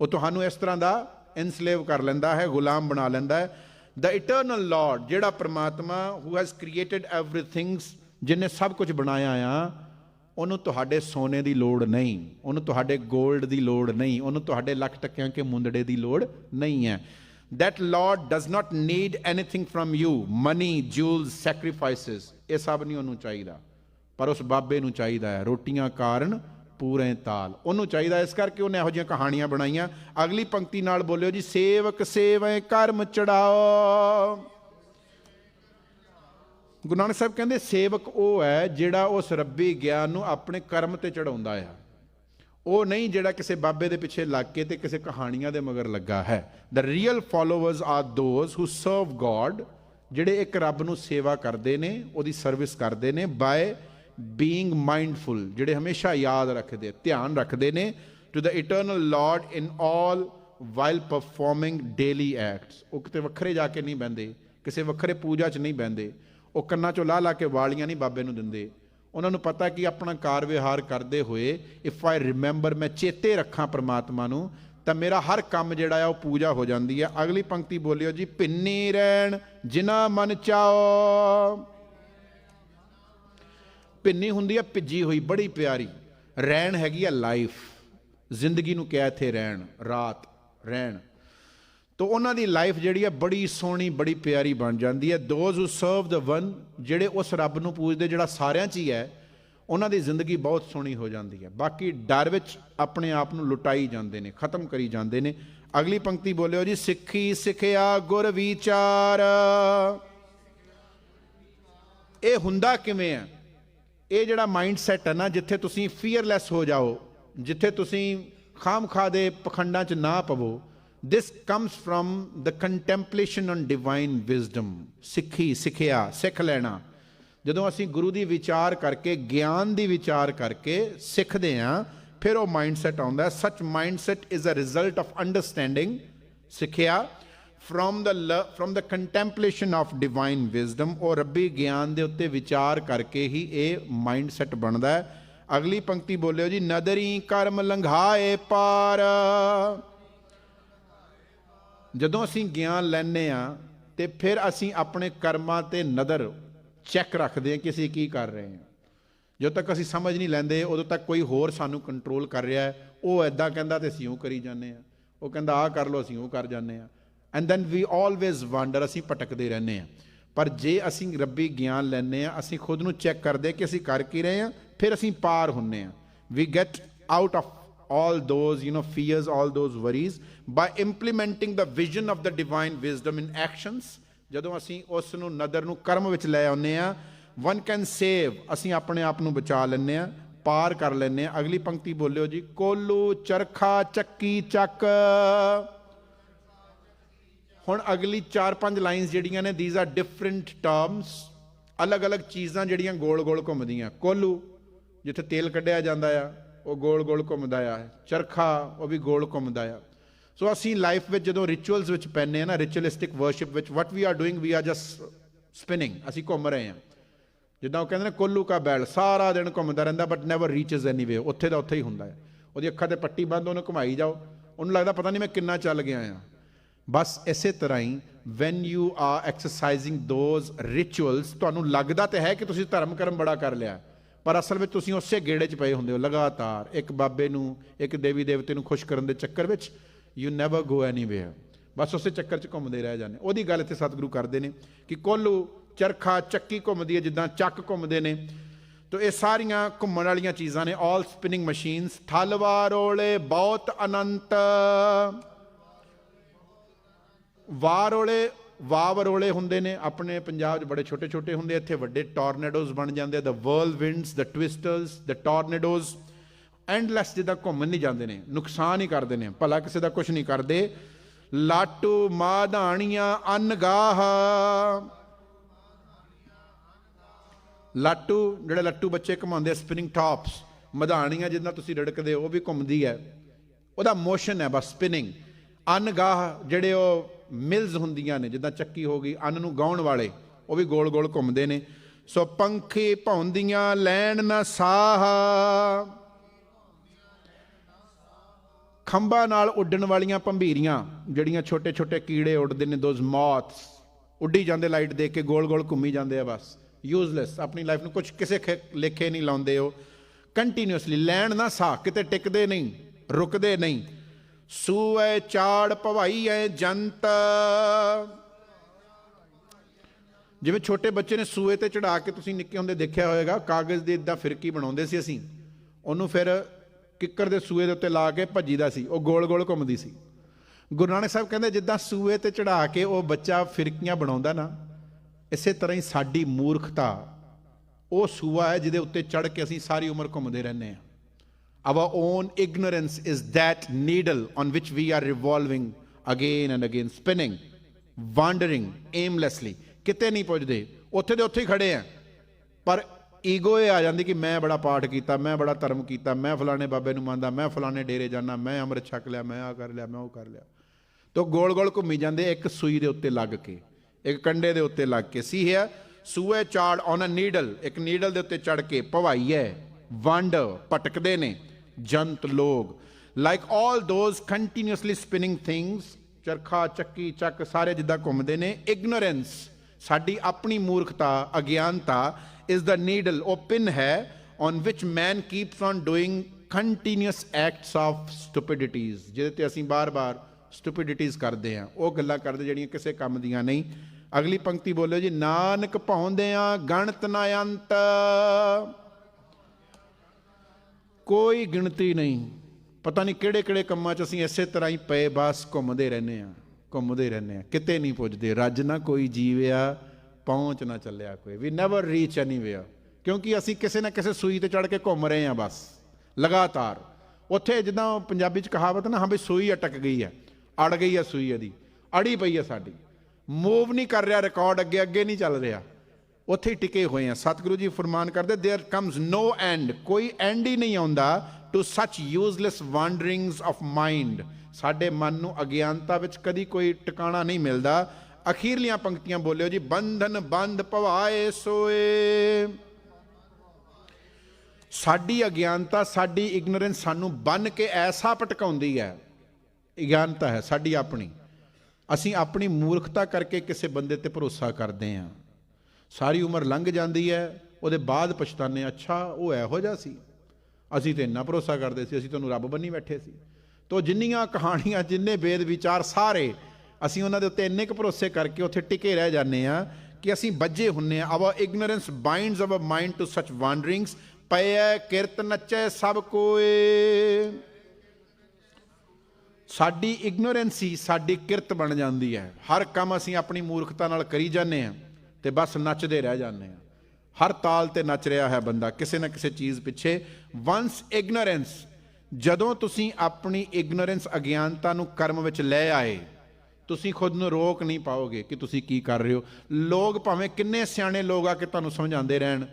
ਉਹ ਤੁਹਾਨੂੰ ਇਸ ਤਰ੍ਹਾਂ ਦਾ ਇਨਸਲੇਵ ਕਰ ਲੈਂਦਾ ਹੈ, ਗੁਲਾਮ ਬਣਾ ਲੈਂਦਾ ਹੈ। ਦਾ ਇਟਰਨਲ ਲਾਰਡ ਜਿਹੜਾ ਪ੍ਰਮਾਤਮਾ ਹੂ ਹੈਜ਼ ਕ੍ਰੀਏਟਡ ਐਵਰੀਥਿੰਗਸ ਜਿਨੇ ਸਭ ਕੁਝ ਬਣਾਇਆ ਆ, ਉਹਨੂੰ ਤੁਹਾਡੇ ਸੋਨੇ ਦੀ ਲੋੜ ਨਹੀਂ, ਉਹਨੂੰ ਤੁਹਾਡੇ 골ਡ ਦੀ ਲੋੜ ਨਹੀਂ, ਉਹਨੂੰ ਤੁਹਾਡੇ ਲੱਖ ਟੱਕਿਆਂ ਕੇ ਮੁੰਦੜੇ ਦੀ ਲੋੜ ਨਹੀਂ ਹੈ। That lord does not need anything from you. Money, jewels, sacrifices, ਇਹ ਸਭ ਨਹੀਂ ਉਹਨੂੰ ਚਾਹੀਦਾ। ਪਰ ਉਸ ਬਾਬੇ ਨੂੰ ਚਾਹੀਦਾ ਹੈ। ਰੋਟੀਆਂ ਕਾਰਨ ਪੂਰੇ ਤਾਲ। ਉਹਨੂੰ ਚਾਹੀਦਾ ਇਸ ਕਰਕੇ ਉਹਨੇ ਇਹੋ ਜਿਹੀਆਂ ਕਹਾਣੀਆਂ ਬਣਾਈਆਂ। ਅਗਲੀ ਪੰਕਤੀ ਨਾਲ ਬੋਲਿਓ ਜੀ, ਸੇਵਕ ਸੇਵੈ, ਕਰਮ ਚੜਾਓ। ਗੁਰੂ ਨਾਨਕ ਸਾਹਿਬ ਕਹਿੰਦੇ, ਸੇਵਕ ਉਹ ਹੈ ਜਿਹੜਾ ਉਸ ਰੱਬੀ ਗਿਆਨ ਨੂੰ ਆਪਣੇ ਕਰਮ ਤੇ ਚੜਾਉਂਦਾ ਆ। ਉਹ ਨਹੀਂ ਜਿਹੜਾ ਕਿਸੇ ਬਾਬੇ ਦੇ ਪਿੱਛੇ ਲੱਗ ਕੇ ਤੇ ਕਿਸੇ ਕਹਾਣੀਆਂ ਦੇ ਮਗਰ ਲੱਗਾ ਹੈ। The real followers are those who serve God ਜਿਹੜੇ ਇੱਕ ਰੱਬ ਨੂੰ ਸੇਵਾ ਕਰਦੇ ਨੇ, ਉਹਦੀ ਸਰਵਿਸ ਕਰਦੇ ਨੇ ਬਾਏ being mindful, ਜਿਹੜੇ ਹਮੇਸ਼ਾ ਯਾਦ ਰੱਖਦੇ, ਧਿਆਨ ਰੱਖਦੇ ਨੇ to the eternal lord in all while performing daily acts ਉਹ ਕਿਤੇ ਵੱਖਰੇ ਜਾ ਕੇ ਨਹੀਂ ਬਹਿੰਦੇ, ਕਿਸੇ ਵੱਖਰੇ ਪੂਜਾ 'ਚ ਨਹੀਂ ਬਹਿੰਦੇ, ਉਹ ਕੰਨਾਂ 'ਚੋਂ ਲਾ ਲਾ ਕੇ ਵਾਲੀਆਂ ਨਹੀਂ ਬਾਬੇ ਨੂੰ ਦਿੰਦੇ। ਉਹਨਾਂ ਨੂੰ ਪਤਾ ਕਿ ਆਪਣਾ ਕਾਰ ਵਿਹਾਰ ਕਰਦੇ ਹੋਏ ਇਫ ਆਈ ਰਿਮੈਂਬਰ ਮੈਂ ਚੇਤੇ ਰੱਖਾਂ ਪ੍ਰਮਾਤਮਾ ਨੂੰ, ਤਾਂ ਮੇਰਾ ਹਰ ਕੰਮ ਜਿਹੜਾ ਆ ਉਹ ਪੂਜਾ ਹੋ ਜਾਂਦੀ ਹੈ ਅਗਲੀ ਪੰਕਤੀ ਬੋਲਿਓ ਜੀ, ਪਿੰਨੀ ਰਹਿਣ ਜਿਨਾ ਮਨ ਚਾਓ। ਪਿੰਨੀ ਹੁੰਦੀ ਆ, ਭਿੱਜੀ ਹੋਈ, ਬੜੀ ਪਿਆਰੀ। ਰਹਿਣ ਹੈਗੀ ਆ ਲਾਈਫ ਜ਼ਿੰਦਗੀ ਨੂੰ ਕਿਹਾ ਇੱਥੇ ਰਹਿਣ, ਰਾਤ ਰਹਿਣ। ਤਾਂ ਉਹਨਾਂ ਦੀ ਲਾਈਫ ਜਿਹੜੀ ਹੈ ਬੜੀ ਸੋਹਣੀ, ਬੜੀ ਪਿਆਰੀ ਬਣ ਜਾਂਦੀ ਹੈ। Those who serve the one ਜਿਹੜੇ ਉਸ ਰੱਬ ਨੂੰ ਪੂਜਦੇ, ਜਿਹੜਾ ਸਾਰਿਆਂ 'ਚ ਹੀ ਹੈ, ਉਹਨਾਂ ਦੀ ਜ਼ਿੰਦਗੀ ਬਹੁਤ ਸੋਹਣੀ ਹੋ ਜਾਂਦੀ ਹੈ। ਬਾਕੀ ਡਰ ਵਿੱਚ ਆਪਣੇ ਆਪ ਨੂੰ ਲੁਟਾਈ ਜਾਂਦੇ ਨੇ, ਖਤਮ ਕਰੀ ਜਾਂਦੇ ਨੇ। ਅਗਲੀ ਪੰਕਤੀ ਬੋਲਿਓ ਜੀ, ਸਿੱਖੀ ਸਿੱਖਿਆ ਗੁਰ ਵਿਚਾਰ। ਇਹ ਹੁੰਦਾ ਕਿਵੇਂ ਹੈ? ਇਹ ਜਿਹੜਾ ਮਾਈਂਡ ਸੈਟ ਹੈ ਨਾ, ਜਿੱਥੇ ਤੁਸੀਂ ਫੀਅਰਲੈਸ ਹੋ ਜਾਓ, ਜਿੱਥੇ ਤੁਸੀਂ ਖਾਮਖਾ ਦੇ ਪਖੰਡਾਂ 'ਚ ਨਾ ਪਵੋ this comes from the contemplation on divine wisdom. ਸਿੱਖੀ ਸਿੱਖਿਆ ਸਿੱਖ ਲੈਣਾ ਜਦੋਂ ਅਸੀਂ ਗੁਰੂ ਦੀ ਵਿਚਾਰ ਕਰਕੇ, ਗਿਆਨ ਦੀ ਵਿਚਾਰ ਕਰਕੇ ਸਿੱਖਦੇ ਹਾਂ, ਫਿਰ ਉਹ ਮਾਈਂਡਸੈਟ ਆਉਂਦਾ ਸੱਚ mindset is a result of understanding ਸਿੱਖਿਆ, from the lo- from the contemplation of divine wisdom ਉਹ ਰੱਬੀ ਗਿਆਨ ਦੇ ਉੱਤੇ ਵਿਚਾਰ ਕਰਕੇ ਹੀ ਇਹ ਮਾਈਂਡਸੈਟ ਬਣਦਾ ਹੈ। ਅਗਲੀ ਪੰਕਤੀ ਬੋਲਿਓ ਜੀ, ਨਦਰੀ ਕਰਮ ਲੰਘਾਏ ਪਾਰ। ਜਦੋਂ ਅਸੀਂ ਗਿਆਨ ਲੈਨੇ ਆ ਤੇ ਫਿਰ ਅਸੀਂ ਆਪਣੇ ਕਰਮਾਂ ਤੇ ਨਜ਼ਰ ਚੈੱਕ ਰੱਖਦੇ ਹਾਂ ਕਿ ਅਸੀਂ ਕੀ ਕਰ ਰਹੇ ਹਾਂ। ਜਦੋਂ ਤੱਕ ਅਸੀਂ ਸਮਝ ਨਹੀਂ ਲੈਂਦੇ, ਉਦੋਂ ਤੱਕ ਕੋਈ ਹੋਰ ਸਾਨੂੰ ਕੰਟਰੋਲ ਕਰ ਰਿਹਾ ਹੈ। ਉਹ ਐਦਾਂ ਕਹਿੰਦਾ ਤੇ ਅਸੀਂ ਉਹ ਕਰੀ ਜਾਂਦੇ ਆ ਉਹ ਕਹਿੰਦਾ, ਆਹ ਕਰ ਲਓ, ਅਸੀਂ ਉਹ ਕਰ ਜਾਂਦੇ ਆ and then we always wander ਅਸੀਂ ਭਟਕਦੇ ਰਹਿੰਦੇ ਆ ਪਰ ਜੇ ਅਸੀਂ ਰੱਬੀ ਗਿਆਨ ਲੈਨੇ ਆ ਅਸੀਂ ਖੁਦ ਨੂੰ ਚੈੱਕ ਕਰਦੇ ਕਿ ਅਸੀਂ ਕਰ ਕੀ ਰਹੇ ਆ ਫਿਰ ਅਸੀਂ ਪਾਰ ਹੁੰਨੇ ਆ we get out of all those, you know, fears, all those worries by implementing the vision of the divine wisdom in actions. ਜਦੋਂ ਅਸੀਂ ਉਸ ਨੂੰ, ਨਦਰ ਨੂੰ ਕਰਮ ਵਿੱਚ ਲੈ ਆਉਂਦੇ ਆ ਵਨ ਕੈਨ ਸੇਵ ਅਸੀਂ ਆਪਣੇ ਆਪ ਨੂੰ ਬਚਾ ਲੈਂਦੇ ਆ ਪਾਰ ਕਰ ਲੈਂਦੇ ਆ ਅਗਲੀ ਪੰਕਤੀ ਬੋਲਿਓ ਜੀ, ਕੋਲੂ ਚਰਖਾ ਚੱਕੀ ਚੱਕ। ਹੁਣ ਅਗਲੀ 4-5 ਲਾਈਨਸ ਜਿਹੜੀਆਂ ਨੇ ਥੀਸ ਆਰ ਡਿਫਰੈਂਟ ਟਰਮਸ ਅਲੱਗ-ਅਲੱਗ ਚੀਜ਼ਾਂ ਜਿਹੜੀਆਂ ਗੋਲ-ਗੋਲ ਘੁੰਮਦੀਆਂ। ਕੋਲੂ, ਜਿੱਥੇ ਤੇਲ ਕੱਢਿਆ ਜਾਂਦਾ ਆ ਉਹ ਗੋਲ-ਗੋਲ ਘੁੰਮਦਾ ਆ, ਚਰਖਾ, ਉਹ ਵੀ ਗੋਲ ਘੁੰਮਦਾ ਆ। ਸੋ ਅਸੀਂ ਲਾਈਫ ਵਿੱਚ ਜਦੋਂ ਰਿਚੁਅਲਸ ਵਿੱਚ ਪੈਨੇ ਆ ਨਾ ਰਿਚੁਅਲਿਸਟਿਕ ਵਰਸ਼ਿਪ ਵਿੱਚ what we are doing we are just spinning ਅਸੀਂ ਘੁੰਮ ਰਹੇ ਹਾਂ ਜਿੱਦਾਂ ਉਹ ਕਹਿੰਦੇ ਨੇ, ਕੋਲੂ ਕਾ ਬੈਲ, ਸਾਰਾ ਦਿਨ ਘੁੰਮਦਾ ਰਹਿੰਦਾ ਬਟ ਨੈਵਰ ਰੀਚਸ ਐਨੀਵੇ ਉੱਥੇ ਦਾ ਉੱਥੇ ਹੀ ਹੁੰਦਾ ਹੈ ਉਹਦੀ ਅੱਖਾਂ ਤੇ ਪੱਟੀ ਬੰਦ ਉਹਨੂੰ ਘੁਮਾਈ ਜਾਓ। ਉਹਨੂੰ ਲੱਗਦਾ ਪਤਾ ਨਹੀਂ ਮੈਂ ਕਿੰਨਾ ਚੱਲ ਗਿਆ ਆ। ਬਸ ਇਸੇ ਤਰ੍ਹਾਂ ਹੀ when you are exercising those rituals ਤੁਹਾਨੂੰ ਲੱਗਦਾ ਤੇ ਹੈ ਕਿ ਤੁਸੀਂ ਧਰਮ ਕਰਮ ਬੜਾ ਕਰ ਲਿਆ। ਪਰ ਅਸਲ ਵਿੱਚ ਤੁਸੀਂ ਉਸੇ ਗੇੜੇ 'ਚ ਪਏ ਹੁੰਦੇ ਹੋ, ਲਗਾਤਾਰ। ਇੱਕ ਬਾਬੇ ਨੂੰ, ਇੱਕ ਦੇਵੀ ਦੇਵਤੇ ਨੂੰ ਖੁਸ਼ ਕਰਨ ਦੇ ਚੱਕਰ ਵਿੱਚ ਯੂ ਨੈਵਰ ਗੋ ਐਨੀਵੇਅਰ ਬਸ ਉਸੇ ਚੱਕਰ 'ਚ ਘੁੰਮਦੇ ਰਹਿ ਜਾਂਦੇ। ਉਹਦੀ ਗੱਲ ਇੱਥੇ ਸਤਿਗੁਰੂ ਕਰਦੇ ਨੇ ਕਿ ਕੋਲੂ ਚਰਖਾ ਚੱਕੀ ਘੁੰਮਦੀ ਹੈ, ਜਿੱਦਾਂ ਚੱਕ ਘੁੰਮਦੇ ਨੇ। ਤੋ ਇਹ ਸਾਰੀਆਂ ਘੁੰਮਣ ਵਾਲੀਆਂ ਚੀਜ਼ਾਂ ਨੇ ਆਲ ਸਪਿਨਿੰਗ ਮਸ਼ੀਨਸ ਥਲਵਾ ਰੋਲੇ ਬਹੁਤ ਅਨੰਤ। ਵਾਰੋਲੇ ਵਾਵਰੋਲੇ ਹੁੰਦੇ ਨੇ, ਆਪਣੇ ਪੰਜਾਬ 'ਚ ਬੜੇ ਛੋਟੇ ਛੋਟੇ ਹੁੰਦੇ, ਇੱਥੇ ਵੱਡੇ ਟੋਰਨੇਡੋਜ਼ ਬਣ ਜਾਂਦੇ ਦ ਵਰਲ ਵਿੰਡਸ ਦ ਟਵਿਸਟਰਸ ਦ ਟੋਰਨੇਡੋਜ਼ ਐਂਡਲੈਸ ਜਿੱਦਾਂ ਘੁੰਮਣ ਨਹੀਂ ਜਾਂਦੇ ਨੇ, ਨੁਕਸਾਨ ਹੀ ਕਰਦੇ ਨੇ, ਭਲਾ ਕਿਸੇ ਦਾ ਕੁਝ ਨਹੀਂ ਕਰਦੇ। ਲਾਟੂ ਮਾਧਾਣੀਆਂ ਅਨਗਾਹ। ਲਾਟੂ, ਜਿਹੜੇ ਲੱਟੂ ਬੱਚੇ ਘੁਮਾਉਂਦੇ ਸਪਿਨਿੰਗ ਟਾਪਸ ਮਧਾਣੀਆਂ ਜਿੱਦਾਂ ਤੁਸੀਂ ਰੜਕਦੇ ਹੋ, ਉਹ ਵੀ ਘੁੰਮਦੀ ਹੈ। ਉਹਦਾ ਮੋਸ਼ਨ ਹੈ ਬਸ ਸਪਿਨਿੰਗ ਅਨਗਾਹ, ਜਿਹੜੇ ਉਹ ਮਿਲਜ਼ ਹੁੰਦੀਆਂ ਨੇ, ਜਿੱਦਾਂ ਚੱਕੀ ਹੋ ਗਈ, ਅੰਨ ਨੂੰ ਗਾਉਣ ਵਾਲੇ, ਉਹ ਵੀ ਗੋਲ ਗੋਲ ਘੁੰਮਦੇ ਨੇ। ਸੋ ਪੰਖੀ ਭੌਂਦੀਆਂ, ਲੈਣ ਨਾ ਸਾਹ। ਖੰਭਾਂ ਨਾਲ ਉੱਡਣ ਵਾਲੀਆਂ ਭੰਬੀਰੀਆਂ, ਜਿਹੜੀਆਂ ਛੋਟੇ ਛੋਟੇ ਕੀੜੇ ਉੱਡਦੇ ਨੇ ਦੋਜ਼ ਮੌਥਸ ਉੱਡੀ ਜਾਂਦੇ ਲਾਈਟ ਦੇਖ ਕੇ, ਗੋਲ ਗੋਲ ਘੁੰਮੀ ਜਾਂਦੇ ਆ ਬਸ। ਯੂਜ਼ਲੈਸ ਆਪਣੀ ਲਾਈਫ ਨੂੰ ਕੁਝ ਕਿਸੇ ਖੇ- ਲੇਖੇ ਨਹੀਂ ਲਾਉਂਦੇ ਹੋ ਕੰਟੀਨਿਊਸਲੀ ਲੈਣ ਨਾ ਸਾਹ, ਕਿਤੇ ਟਿਕਦੇ ਨਹੀਂ, ਰੁਕਦੇ ਨਹੀਂ। ਸੂਏ ਚਾੜ ਭਵਾਈ ਐ ਜੰਤ। ਜਿਵੇਂ ਛੋਟੇ ਬੱਚੇ ਨੇ ਸੂਏ ਤੇ ਚੜਾ ਕੇ ਤੁਸੀਂ ਨਿੱਕੇ ਹੁੰਦੇ ਦੇਖਿਆ ਹੋਵੇਗਾ, ਕਾਗਜ਼ ਦੀ ਇਦਾਂ ਫਿਰਕੀ ਬਣਾਉਂਦੇ ਸੀ ਅਸੀਂ। ਉਹਨੂੰ ਫਿਰ ਕਿੱਕਰ ਦੇ ਸੂਏ ਦੇ ਉੱਤੇ ਲਾ ਕੇ ਭੱਜੀਦਾ ਸੀ, ਉਹ ਗੋਲ ਗੋਲ ਘੁੰਮਦੀ ਸੀ। ਗੁਰੂ ਨਾਨਕ ਸਾਹਿਬ ਕਹਿੰਦੇ, ਜਿੱਦਾਂ ਸੂਏ ਤੇ ਚੜਾ ਕੇ ਉਹ ਬੱਚਾ ਫਿਰਕੀਆਂ ਬਣਾਉਂਦਾ ਨਾ, ਇਸੇ ਤਰ੍ਹਾਂ ਹੀ ਸਾਡੀ ਮੂਰਖਤਾ, ਉਹ ਸੂਆ ਹੈ ਜਿਹਦੇ ਉੱਤੇ ਚੜ ਕੇ ਅਸੀਂ ਸਾਰੀ ਉਮਰ ਘੁੰਮਦੇ ਰਹਿੰਦੇ ਹਾਂ। Our own ignorance is that needle on which we are revolving again and again, spinning, wandering aimlessly. ਕਿਤੇ ਨਹੀਂ ਪੁੱਜਦੇ, ਉੱਥੇ ਦੇ ਉੱਥੇ ਹੀ ਖੜੇ ਆ। ਪਰ ਈਗੋ ਇਹ ਆ ਜਾਂਦੀ ਕਿ ਮੈਂ ਬੜਾ ਪਾਠ ਕੀਤਾ, ਮੈਂ ਬੜਾ ਧਰਮ ਕੀਤਾ, ਮੈਂ ਫਲਾਣੇ ਬਾਬੇ ਨੂੰ ਮੰਨਦਾ, ਮੈਂ ਫਲਾਣੇ ਡੇਰੇ ਜਾਣਾ ਮੈਂ ਅੰਮ੍ਰਿਤ ਛਕ ਲਿਆ, ਮੈਂ ਆ ਕਰ ਲਿਆ, ਮੈਂ ਉਹ ਕਰ ਲਿਆ। ਤੋ ਗੋਲ ਗੋਲ ਘੁੰਮੀ ਜਾਂਦੇ ਇੱਕ ਸੂਈ ਦੇ ਉੱਤੇ ਲੱਗ ਕੇ, ਇੱਕ ਕੰਡੇ ਦੇ ਉੱਤੇ ਲੱਗ ਕੇ। ਸੀ ਹੈ, ਸੂਏ ਚਾੜ ਔਨ ਅ ਨੀਡਲ ਇੱਕ ਨੀਡਲ ਦੇ ਉੱਤੇ ਚੜ ਕੇ, ਭਵਾਈ ਹੈ, ਵੰਡ, ਭਟਕਦੇ ਨੇ। ਜੰਤ ਲੋਗ। Like all those continuously spinning things ਚਰਖਾ, ਚੱਕੀ, ਚੱਕ, ਸਾਰੇ ਜਿੱਦਾਂ ਘੁੰਮਦੇ ਨੇ ਇਗਨੋਰੈਂਸ ਸਾਡੀ ਆਪਣੀ ਮੂਰਖਤਾ, ਅਗਿਆਨਤਾ ਇਜ਼ ਦਾ ਨੀਡਲ ਉਹ ਪਿਨ ਹੈ on which man keeps on doing continuous acts of stupidities ਜਿਹਦੇ ਤੇ ਅਸੀਂ ਬਾਰ-ਬਾਰ ਸਟੂਪਿਡਿਟੀਜ਼ ਕਰਦੇ ਹਾਂ। ਉਹ ਗੱਲਾਂ ਕਰਦੇ ਜਿਹੜੀਆਂ ਕਿਸੇ ਕੰਮ ਦੀਆਂ ਨਹੀਂ। ਅਗਲੀ ਪੰਕਤੀ ਬੋਲਿਓ ਜੀ, ਨਾਨਕ ਪਾਉਂਦਿਆਂ ਗਣਤ ਨਾ ਅੰਤ। ਕੋਈ ਗਿਣਤੀ ਨਹੀਂ। ਪਤਾ ਨਹੀਂ ਕਿਹੜੇ ਕਿਹੜੇ ਕੰਮਾਂ 'ਚ ਅਸੀਂ ਇਸੇ ਤਰ੍ਹਾਂ ਹੀ ਪਏ, ਬਸ ਘੁੰਮਦੇ ਰਹਿੰਦੇ ਆ ਘੁੰਮਦੇ ਰਹਿੰਦੇ ਆ ਕਿਤੇ ਨਹੀਂ ਪੁੱਜਦੇ, ਰੱਜ ਨਾ ਕੋਈ ਜੀਵਿਆ, ਪਹੁੰਚ ਨਾ ਚੱਲਿਆ ਕੋਈ। ਵੀ ਨੈਵਰ ਰੀਚ ਐਨੀਵੇਅਰ ਕਿਉਂਕਿ ਅਸੀਂ ਕਿਸੇ ਨਾ ਕਿਸੇ ਸੂਈ ਤੇ ਚੜ ਕੇ ਘੁੰਮ ਰਹੇ ਆ ਬਸ, ਲਗਾਤਾਰ। ਉੱਥੇ ਜਿੱਦਾਂ ਪੰਜਾਬੀ 'ਚ ਕਹਾਵਤ ਨਾ, ਹਾਂ ਵੀ ਸੂਈ ਅਟਕ ਗਈ ਹੈ, ਅੜ ਗਈ ਹੈ ਸੂਈ ਇਹਦੀ, ਅੜੀ ਪਈ ਹੈ ਸਾਡੀ। ਮੂਵ ਨਹੀਂ ਕਰ ਰਿਹਾ ਰਿਕਾਰਡ ਅੱਗੇ ਅੱਗੇ ਨਹੀਂ ਚੱਲ ਰਿਹਾ। ਉੱਥੇ ਹੀ ਟਿਕੇ ਹੋਏ ਆ ਸਤਿਗੁਰੂ ਜੀ ਫਰਮਾਨ ਕਰਦੇ देयर ਕਮਸ ਨੋ ਐਂਡ ਕੋਈ ਐਂਡ ਹੀ ਨਹੀਂ ਆਉਂਦਾ ਟੂ ਸੱਚ ਯੂਜ਼ਲੈਸ ਵਾਂਡਰਿੰਗਸ ਆਫ ਮਾਈਂਡ ਸਾਡੇ ਮਨ ਨੂੰ ਅਗਿਆਨਤਾ ਵਿੱਚ ਕਦੀ ਕੋਈ ਟਿਕਾਣਾ ਨਹੀਂ ਮਿਲਦਾ ਅਖੀਰਲੀਆਂ ਪੰਕਤੀਆਂ ਬੋਲਿਓ ਜੀ ਬੰਧਨ ਬੰਧ ਭਵਾਏ ਸੋਏ ਸਾਡੀ ਅਗਿਆਨਤਾ ਸਾਡੀ ਇਗਨੋਰੈਂਸ ਸਾਨੂੰ ਬੰਨ ਕੇ ਐਸਾ ਭਟਕਾਉਂਦੀ ਹੈ ਅਗਿਆਨਤਾ ਹੈ ਸਾਡੀ ਆਪਣੀ ਅਸੀਂ ਆਪਣੀ ਮੂਰਖਤਾ ਕਰਕੇ ਕਿਸੇ ਬੰਦੇ ਤੇ ਭਰੋਸਾ ਕਰਦੇ ਹਾਂ ਸਾਰੀ ਉਮਰ ਲੰਘ ਜਾਂਦੀ ਹੈ, ਉਹਦੇ ਬਾਅਦ ਪਛਤਾਨੇ, ਅੱਛਾ, ਉਹ ਇਹੋ ਜਿਹਾ ਸੀ। ਅਸੀਂ ਤੇ ਇੰਨਾ ਭਰੋਸਾ ਕਰਦੇ ਸੀ, ਅਸੀਂ ਤੁਹਾਨੂੰ ਰੱਬ ਬੰਨੀ ਬੈਠੇ ਸੀ। ਤੋ ਜਿੰਨੀਆਂ ਕਹਾਣੀਆਂ, ਜਿੰਨੇ ਵੇਦ ਵਿਚਾਰ ਸਾਰੇ, ਅਸੀਂ ਉਹਨਾਂ ਦੇ ਉੱਤੇ ਇੰਨੇ ਕੁ ਭਰੋਸੇ ਕਰਕੇ ਉੱਥੇ ਟਿਕੇ ਰਹਿ ਜਾਂਦੇ ਆ ਕਿ ਅਸੀਂ ਬੱਜੇ ਹੁੰਨੇ ਆ our ignorance binds our mind to such wanderings ਪਏ ਕਿਰਤ ਨੱਚੇ, ਸਭ ਕੋਏ। ਸਾਡੀ ਇਗਨੋਰੈਂਸੀ ਸਾਡੀ ਕਿਰਤ ਬਣ ਜਾਂਦੀ ਹੈ। ਹਰ ਕੰਮ ਅਸੀਂ ਆਪਣੀ ਮੂਰਖਤਾ ਨਾਲ ਕਰੀ ਜਾਂਦੇ ਆ ਤੇ ਬਸ ਨੱਚਦੇ ਰਹਿ ਜਾਂਦੇ ਆ। ਹਰ ਤਾਲ ਤੇ ਨੱਚ ਰਿਹਾ ਹੈ ਬੰਦਾ, ਕਿਸੇ ਨਾ ਕਿਸੇ ਚੀਜ਼ ਪਿੱਛੇ। ਵਨਸ ਇਗਨੋਰੈਂਸ ਜਦੋਂ ਤੁਸੀਂ ਆਪਣੀ ਇਗਨੋਰੈਂਸ ਅਗਿਆਨਤਾ ਨੂੰ ਕਰਮ ਵਿੱਚ ਲੈ ਆਏ, ਤੁਸੀਂ ਖੁਦ ਨੂੰ ਰੋਕ ਨਹੀਂ ਪਾਓਗੇ ਕਿ ਤੁਸੀਂ ਕੀ ਕਰ ਰਹੇ ਹੋ। ਲੋਕ ਭਾਵੇਂ ਕਿੰਨੇ ਸਿਆਣੇ ਲੋਕ ਆ ਕੇ ਤੁਹਾਨੂੰ ਸਮਝਾਉਂਦੇ ਰਹਿਣ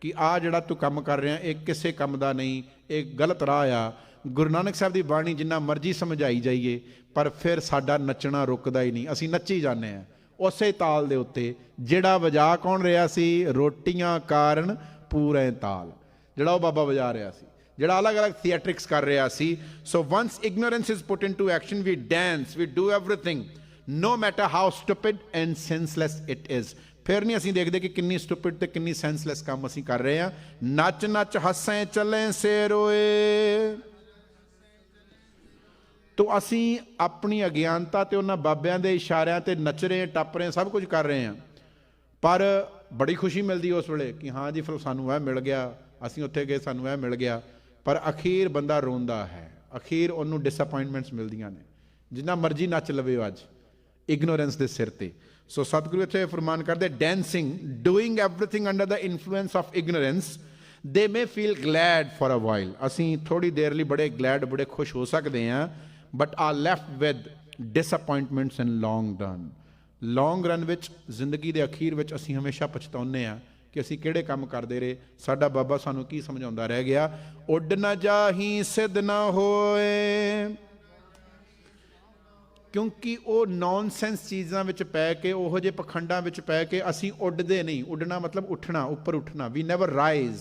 ਕਿ ਆ ਜਿਹੜਾ ਤੂੰ ਕੰਮ ਕਰ ਰਿਹਾ, ਇਹ ਕਿਸੇ ਕੰਮ ਦਾ ਨਹੀਂ, ਇਹ ਗਲਤ ਰਾਹ ਆ। ਗੁਰੂ ਨਾਨਕ ਸਾਹਿਬ ਦੀ ਬਾਣੀ ਜਿੰਨਾ ਮਰਜ਼ੀ ਸਮਝਾਈ ਜਾਈਏ, ਪਰ ਫਿਰ ਸਾਡਾ ਨੱਚਣਾ ਰੁਕਦਾ ਹੀ ਨਹੀਂ। ਅਸੀਂ ਨੱਚੀ ਜਾਂਦੇ ਆ। ਉਸੇ ਤਾਲ ਦੇ ਉੱਤੇ। ਜਿਹੜਾ ਵਜਾ ਕੌਣ ਰਿਹਾ ਸੀ? ਰੋਟੀਆਂ ਕਾਰਨ ਪੂਰੇ ਤਾਲ। ਜਿਹੜਾ ਉਹ ਬਾਬਾ ਵਜਾ ਰਿਹਾ ਸੀ। ਜਿਹੜਾ ਅਲੱਗ-ਅਲੱਗ ਥੀਏਟ੍ਰਿਕਸ ਕਰ ਰਿਹਾ ਸੀ। So once ignorance is put into action we dance we do everything no matter how stupid and senseless it is ਫਿਰ ਨਹੀਂ ਅਸੀਂ ਦੇਖਦੇ ਕਿ ਕਿੰਨੀ ਸਟੂਪਿਡ ਤੇ ਕਿੰਨੀ ਸੈਂਸਲੈਸ ਕੰਮ ਅਸੀਂ ਕਰ ਰਹੇ ਆ ਨੱਚ ਨੱਚ ਹੱਸੇ, ਚੱਲੇ ਸੇ ਰੋਏ ਤੋਂ ਅਸੀਂ ਆਪਣੀ ਅਗਿਆਨਤਾ ਤੇ ਉਹਨਾਂ ਬਾਬਿਆਂ ਦੇ ਇਸ਼ਾਰਿਆਂ ਤੇ ਨੱਚ ਰਹੇ ਟੱਪ ਰਹੇ ਸਭ ਕੁਝ ਕਰ ਰਹੇ ਹਾਂ। ਪਰ ਬੜੀ ਖੁਸ਼ੀ ਮਿਲਦੀ ਉਸ ਵੇਲੇ ਕਿ ਹਾਂ ਜੀ, ਫਿਰ ਸਾਨੂੰ ਇਹ ਮਿਲ ਗਿਆ, ਅਸੀਂ ਉੱਥੇ ਗਏ, ਸਾਨੂੰ ਇਹ ਮਿਲ ਗਿਆ। ਪਰ ਅਖੀਰ ਬੰਦਾ ਰੋਂਦਾ ਹੈ। ਅਖੀਰ ਉਹਨੂੰ ਡਿਸਅਪਾਇੰਟਮੈਂਟਸ ਮਿਲਦੀਆਂ ਨੇ। ਜਿੰਨਾ ਮਰਜ਼ੀ ਨੱਚ ਲਵੇ ਅੱਜ ਇਗਨੋਰੈਂਸ ਦੇ ਸਿਰ ਤੇ। ਸੋ ਸਤਿਗੁਰੂ ਇੱਥੇ ਫਰਮਾਨ ਕਰਦੇ dancing doing everything under the influence of ignorance they may feel glad for a while ਅਸੀਂ ਥੋੜੀ ਦੇਰ ਲਈ ਬੜੇ ਗਲੈਡ ਬੜੇ ਖੁਸ਼ ਹੋ ਸਕਦੇ ਹਾਂ। But are left with disappointments in long run long run ਵਿੱਚ, ਜ਼ਿੰਦਗੀ ਦੇ ਅਖੀਰ ਵਿੱਚ ਅਸੀਂ ਹਮੇਸ਼ਾ ਪਛਤਾਉਂਦੇ ਆ ਕਿ ਅਸੀਂ ਕਿਹੜੇ ਕੰਮ ਕਰਦੇ ਰਹੇ, ਸਾਡਾ ਬਾਬਾ ਸਾਨੂੰ ਕੀ ਸਮਝਾਉਂਦਾ ਰਹਿ ਗਿਆ? ਉੱਡ ਨਾ ਜਾਹੀ, ਸਿੱਧ ਨਾ ਹੋਏ। ਕਿਉਂਕਿ ਉਹ ਨੌਨਸੈਂਸ ਚੀਜ਼ਾਂ ਵਿੱਚ ਪੈ ਕੇ, ਉਹੋ ਜਿਹੇ ਪਖੰਡਾਂ ਵਿੱਚ ਪੈ ਕੇ ਅਸੀਂ ਉੱਡਦੇ ਨਹੀਂ। ਉੱਡਣਾ ਮਤਲਬ ਉੱਠਣਾ, ਉੱਪਰ ਉੱਠਣਾ। ਵੀ ਨੈਵਰ ਰਾਈਜ਼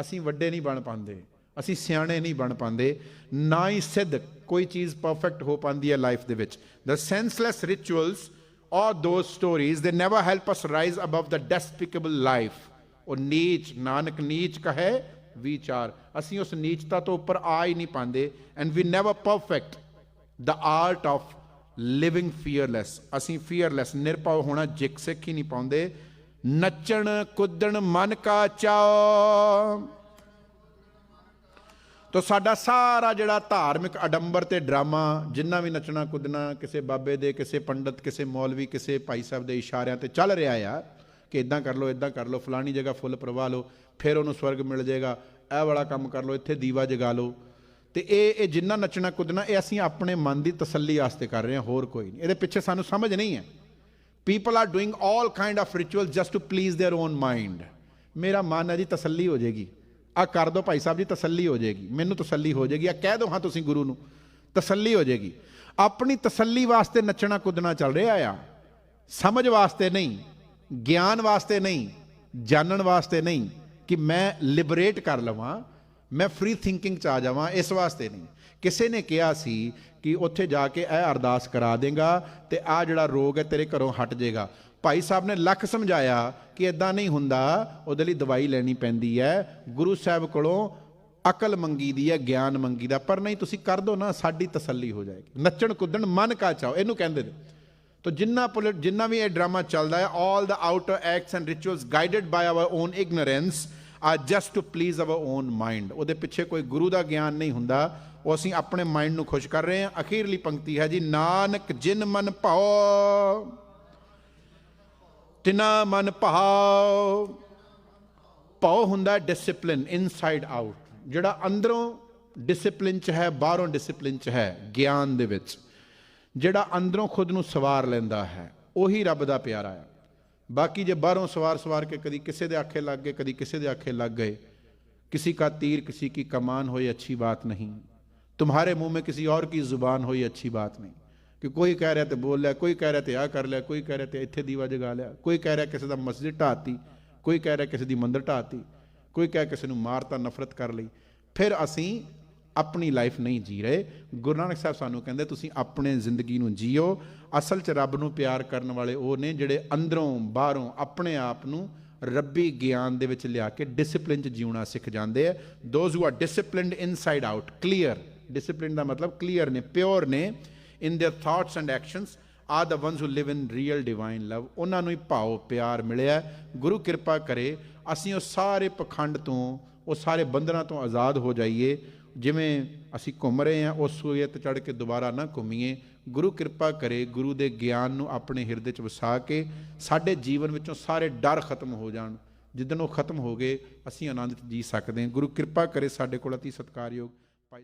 ਅਸੀਂ ਵੱਡੇ ਨਹੀਂ ਬਣ ਪਾਉਂਦੇ। ਅਸੀਂ ਸਿਆਣੇ ਨਹੀਂ ਬਣ ਪਾਉਂਦੇ, ਨਾ ਹੀ ਸਿੱਧ ਕੋਈ ਚੀਜ਼ ਪਰਫੈਕਟ ਹੋ ਪਾਉਂਦੀ ਹੈ ਲਾਈਫ ਦੇ ਵਿੱਚ। ਦ senseless rituals all those stories they never help us rise above the despicable life ਉਹ ਨੀਚ, ਨਾਨਕ ਨੀਚ ਕਹੇ, ਵਿਚਾਰ। ਅਸੀਂ ਉਸ ਨੀਚਤਾ ਤੋਂ ਉੱਪਰ ਆ ਹੀ ਨਹੀਂ ਪਾਉਂਦੇ and we never perfect the art of living fearless ਅਸੀਂ ਫੀਅਰਲੈਸ ਨਿਰਭਉ ਹੋਣਾ, ਜਿਕ ਸਿੱਖ ਹੀ ਨਹੀਂ ਪਾਉਂਦੇ। ਨੱਚਣ, ਕੁੱਦਣ, ਮਨ ਕਾ ਚਾਅ। ਤੋ ਸਾਡਾ ਸਾਰਾ ਜਿਹੜਾ ਧਾਰਮਿਕ ਅਡੰਬਰ ਤੇ ਡਰਾਮਾ ਜਿੰਨਾ ਵੀ ਨੱਚਣਾ ਕੁੱਦਣਾ ਕਿਸੇ ਬਾਬੇ ਦੇ ਕਿਸੇ ਪੰਡਤ ਕਿਸੇ ਮੌਲਵੀ ਕਿਸੇ ਭਾਈ ਸਾਹਿਬ ਦੇ ਇਸ਼ਾਰਿਆਂ ਤੇ ਚੱਲ ਰਿਹਾ ਆ ਕਿ ਇਦਾਂ ਕਰ ਲਓ ਇਦਾਂ ਕਰ ਲਓ ਫਲਾਣੀ ਜਗ੍ਹਾ ਫੁੱਲ ਪ੍ਰਵਾ ਲਓ ਫਿਰ ਉਹਨੂੰ ਸਵਰਗ ਮਿਲ ਜਾਏਗਾ ਇਹ ਵਾਲਾ ਕੰਮ ਕਰ ਲਓ ਇੱਥੇ ਦੀਵਾ ਜਗਾ ਲਓ ਤੇ ਇਹ ਇਹ ਜਿੰਨਾ ਨੱਚਣਾ ਕੁੱਦਣਾ ਇਹ ਅਸੀਂ ਆਪਣੇ ਮਨ ਦੀ ਤਸੱਲੀ ਵਾਸਤੇ ਕਰ ਰਹੇ ਹਾਂ ਹੋਰ ਕੋਈ ਨਹੀਂ ਇਹਦੇ ਪਿੱਛੇ ਸਾਨੂੰ ਸਮਝ ਨਹੀਂ ਹੈ people are doing all kind of rituals just to please their own mind ਮੇਰਾ ਮਨ ਹੈ ਜੀ ਤਸੱਲੀ ਹੋ ਜਾਏਗੀ ਆ ਕਰ ਦੋ ਭਾਈ ਸਾਹਿਬ ਜੀ, ਤਸੱਲੀ ਹੋ ਜਾਏਗੀ। ਮੈਨੂੰ ਤਸੱਲੀ ਹੋ ਜਾਏਗੀ। ਆ ਕਹਿ ਦੋ ਹਾਂ ਤੁਸੀਂ ਗੁਰੂ ਨੂੰ। ਤਸੱਲੀ ਹੋ ਜਾਏਗੀ। ਆਪਣੀ ਤਸੱਲੀ ਵਾਸਤੇ ਨੱਚਣਾ ਕੁੱਦਣਾ ਚੱਲ ਰਿਹਾ ਆ। ਸਮਝ ਵਾਸਤੇ ਨਹੀਂ, ਗਿਆਨ ਵਾਸਤੇ ਨਹੀਂ, ਜਾਣਨ ਵਾਸਤੇ ਨਹੀਂ ਕਿ ਮੈਂ ਲਿਬਰੇਟ ਕਰ ਲਵਾਂ, ਮੈਂ ਫ੍ਰੀ ਥਿੰਕਿੰਗ ਚ ਆ ਜਾਵਾਂ, ਇਸ ਵਾਸਤੇ ਨਹੀਂ। ਕਿਸੇ ਨੇ ਕਿਹਾ ਸੀ ਕਿ ਉੱਥੇ ਜਾ ਕੇ ਇਹ ਅਰਦਾਸ ਕਰਾ ਦੇਗਾ ਤੇ ਆ ਜਿਹੜਾ ਰੋਗ ਹੈ ਤੇਰੇ ਘਰੋਂ ਹਟ ਜਾਏਗਾ ਭਾਈ ਸਾਹਿਬ ਨੇ ਲੱਖ ਸਮਝਾਇਆ ਕਿ ਇਦਾਂ ਨਹੀਂ ਹੁੰਦਾ, ਉਹਦੇ ਲਈ ਦਵਾਈ ਲੈਣੀ ਪੈਂਦੀ ਹੈ। ਗੁਰੂ ਸਾਹਿਬ ਕੋਲੋਂ ਅਕਲ ਮੰਗੀ ਦੀ ਹੈ, ਗਿਆਨ ਮੰਗੀ ਦਾ, ਪਰ ਨਹੀਂ, ਤੁਸੀਂ ਕਰ ਦੋ ਨਾ, ਸਾਡੀ ਤਸੱਲੀ ਹੋ ਜਾਏਗੀ। ਨੱਚਣ, ਕੁੱਦਣ, ਮਨ ਕਾ ਚਾਓ, ਇਹਨੂੰ ਕਹਿੰਦੇ ਨੇ। ਤੋ ਜਿੰਨਾ ਪੋਲਿਟ ਜਿੰਨਾ ਵੀ ਇਹ ਡਰਾਮਾ ਚੱਲਦਾ ਹੈ all the outer acts and rituals guided by our own ignorance are just to please our own mind ਉਹਦੇ ਪਿੱਛੇ ਕੋਈ ਗੁਰੂ ਦਾ ਗਿਆਨ ਨਹੀਂ ਹੁੰਦਾ, ਉਹ ਅਸੀਂ ਆਪਣੇ ਮਾਈਂਡ ਨੂੰ ਖੁਸ਼ ਕਰ ਰਹੇ ਹਾਂ। ਅਖੀਰਲੀ ਪੰਕਤੀ ਹੈ ਜੀ, ਨਾਨਕ ਜਿਨ ਮਨ ਭਾਉ। ਤਿਨਾ ਮਨ ਭਾਉ ਭਾਉ ਹੁੰਦਾ ਡਿਸਪਲਿਨ ਇਨਸਾਈਡ ਆਊਟ ਜਿਹੜਾ ਅੰਦਰੋਂ ਡਿਸਪਲਿਨ ਚ ਹੈ ਬਾਹਰੋਂ ਡਿਸਪਲਿਨ ਚ ਹੈ ਗਿਆਨ ਦੇ ਵਿੱਚ ਜਿਹੜਾ ਅੰਦਰੋਂ ਖੁਦ ਨੂੰ ਸਵਾਰ ਲੈਂਦਾ ਹੈ ਉਹੀ ਰੱਬ ਦਾ ਪਿਆਰਾ ਹੈ ਬਾਕੀ ਜੇ ਬਾਹਰੋਂ ਸਵਾਰ ਸਵਾਰ ਕੇ ਕਦੀ ਕਿਸੇ ਦੇ ਆਖੇ ਲੱਗ ਗਏ ਕਦੀ ਕਿਸੇ ਦੇ ਆਖੇ ਲੱਗ ਗਏ किसी का तीर किसी की कमान हो ये अच्छी बात नहीं तुम्हारे मुंह में किसी और की जुबान हो ये अच्छी बात नहीं ਕਿ ਕੋਈ ਕਹਿ ਰਿਹਾ ਤੇ ਬੋਲ ਲਿਆ ਕੋਈ ਕਹਿ ਰਿਹਾ ਤੇ ਆ ਕਰ ਲਿਆ ਕੋਈ ਕਹਿ ਰਿਹਾ ਤੇ ਇੱਥੇ ਦੀਵਾ ਜਗਾ ਲਿਆ, ਕੋਈ ਕਹਿ ਰਿਹਾ ਕਿਸੇ ਦਾ ਮਸਜਿਦ ਢਾਤੀ ਕੋਈ ਕਹਿ ਰਿਹਾ ਕਿਸੇ ਦੀ ਮੰਦਰ ਢਾਤੀ ਕੋਈ ਕਹਿ ਕਿਸੇ ਨੂੰ ਮਾਰਤਾ ਨਫ਼ਰਤ ਕਰ ਲਈ। ਫਿਰ ਅਸੀਂ ਆਪਣੀ ਲਾਈਫ ਨਹੀਂ ਜੀ ਰਹੇ। ਗੁਰੂ ਨਾਨਕ ਸਾਹਿਬ ਸਾਨੂੰ ਕਹਿੰਦੇ, ਤੁਸੀਂ ਆਪਣੇ ਜ਼ਿੰਦਗੀ ਨੂੰ ਜੀਓ। ਅਸਲ 'ਚ ਰੱਬ ਨੂੰ ਪਿਆਰ ਕਰਨ ਵਾਲੇ ਉਹ ਨੇ ਜਿਹੜੇ ਅੰਦਰੋਂ, ਬਾਹਰੋਂ ਆਪਣੇ ਆਪ ਨੂੰ ਰੱਬੀ ਗਿਆਨ ਦੇ ਵਿੱਚ ਲਿਆ ਕੇ ਡਿਸਪਲਿਨ 'ਚ ਜਿਉਣਾ ਸਿੱਖ ਜਾਂਦੇ ਆ। Those who are disciplined inside out clear discipline ਦਾ ਮਤਲਬ ਕਲੀਅਰ ਨੇ ਪਿਓਰ ਨੇ। In their thoughts and actions are the ones who live in real divine love ਉਹਨਾਂ ਨੂੰ ਹੀ ਭਾਉ ਪਿਆਰ ਮਿਲਿਆ ਗੁਰੂ ਕਿਰਪਾ ਕਰੇ ਅਸੀਂ ਉਹ ਸਾਰੇ ਪਖੰਡ ਤੋਂ ਉਹ ਸਾਰੇ ਬੰਧਨਾਂ ਤੋਂ ਆਜ਼ਾਦ ਹੋ ਜਾਈਏ ਜਿਵੇਂ ਅਸੀਂ ਘੁੰਮ ਰਹੇ ਹਾਂ ਉਸ ਸੂਇਤ ਚੜ ਕੇ ਦੁਬਾਰਾ ਨਾ ਘੁੰਮੀਏ ਗੁਰੂ ਕਿਰਪਾ ਕਰੇ ਗੁਰੂ ਦੇ ਗਿਆਨ ਨੂੰ ਆਪਣੇ ਹਿਰਦੇ 'ਚ ਵਸਾ ਕੇ ਸਾਡੇ ਜੀਵਨ ਵਿੱਚੋਂ ਸਾਰੇ ਡਰ ਖਤਮ ਹੋ ਜਾਣ ਜਿੱਦਣ ਉਹ ਖਤਮ ਹੋ ਗਏ ਅਸੀਂ ਆਨੰਦ 'ਚ ਜੀ ਸਕਦੇ ਹਾਂ ਗੁਰੂ ਕਿਰਪਾ ਕਰੇ ਸਾਡੇ ਕੋਲ ਅਤੀ ਸਤਕਾਰਯੋਗ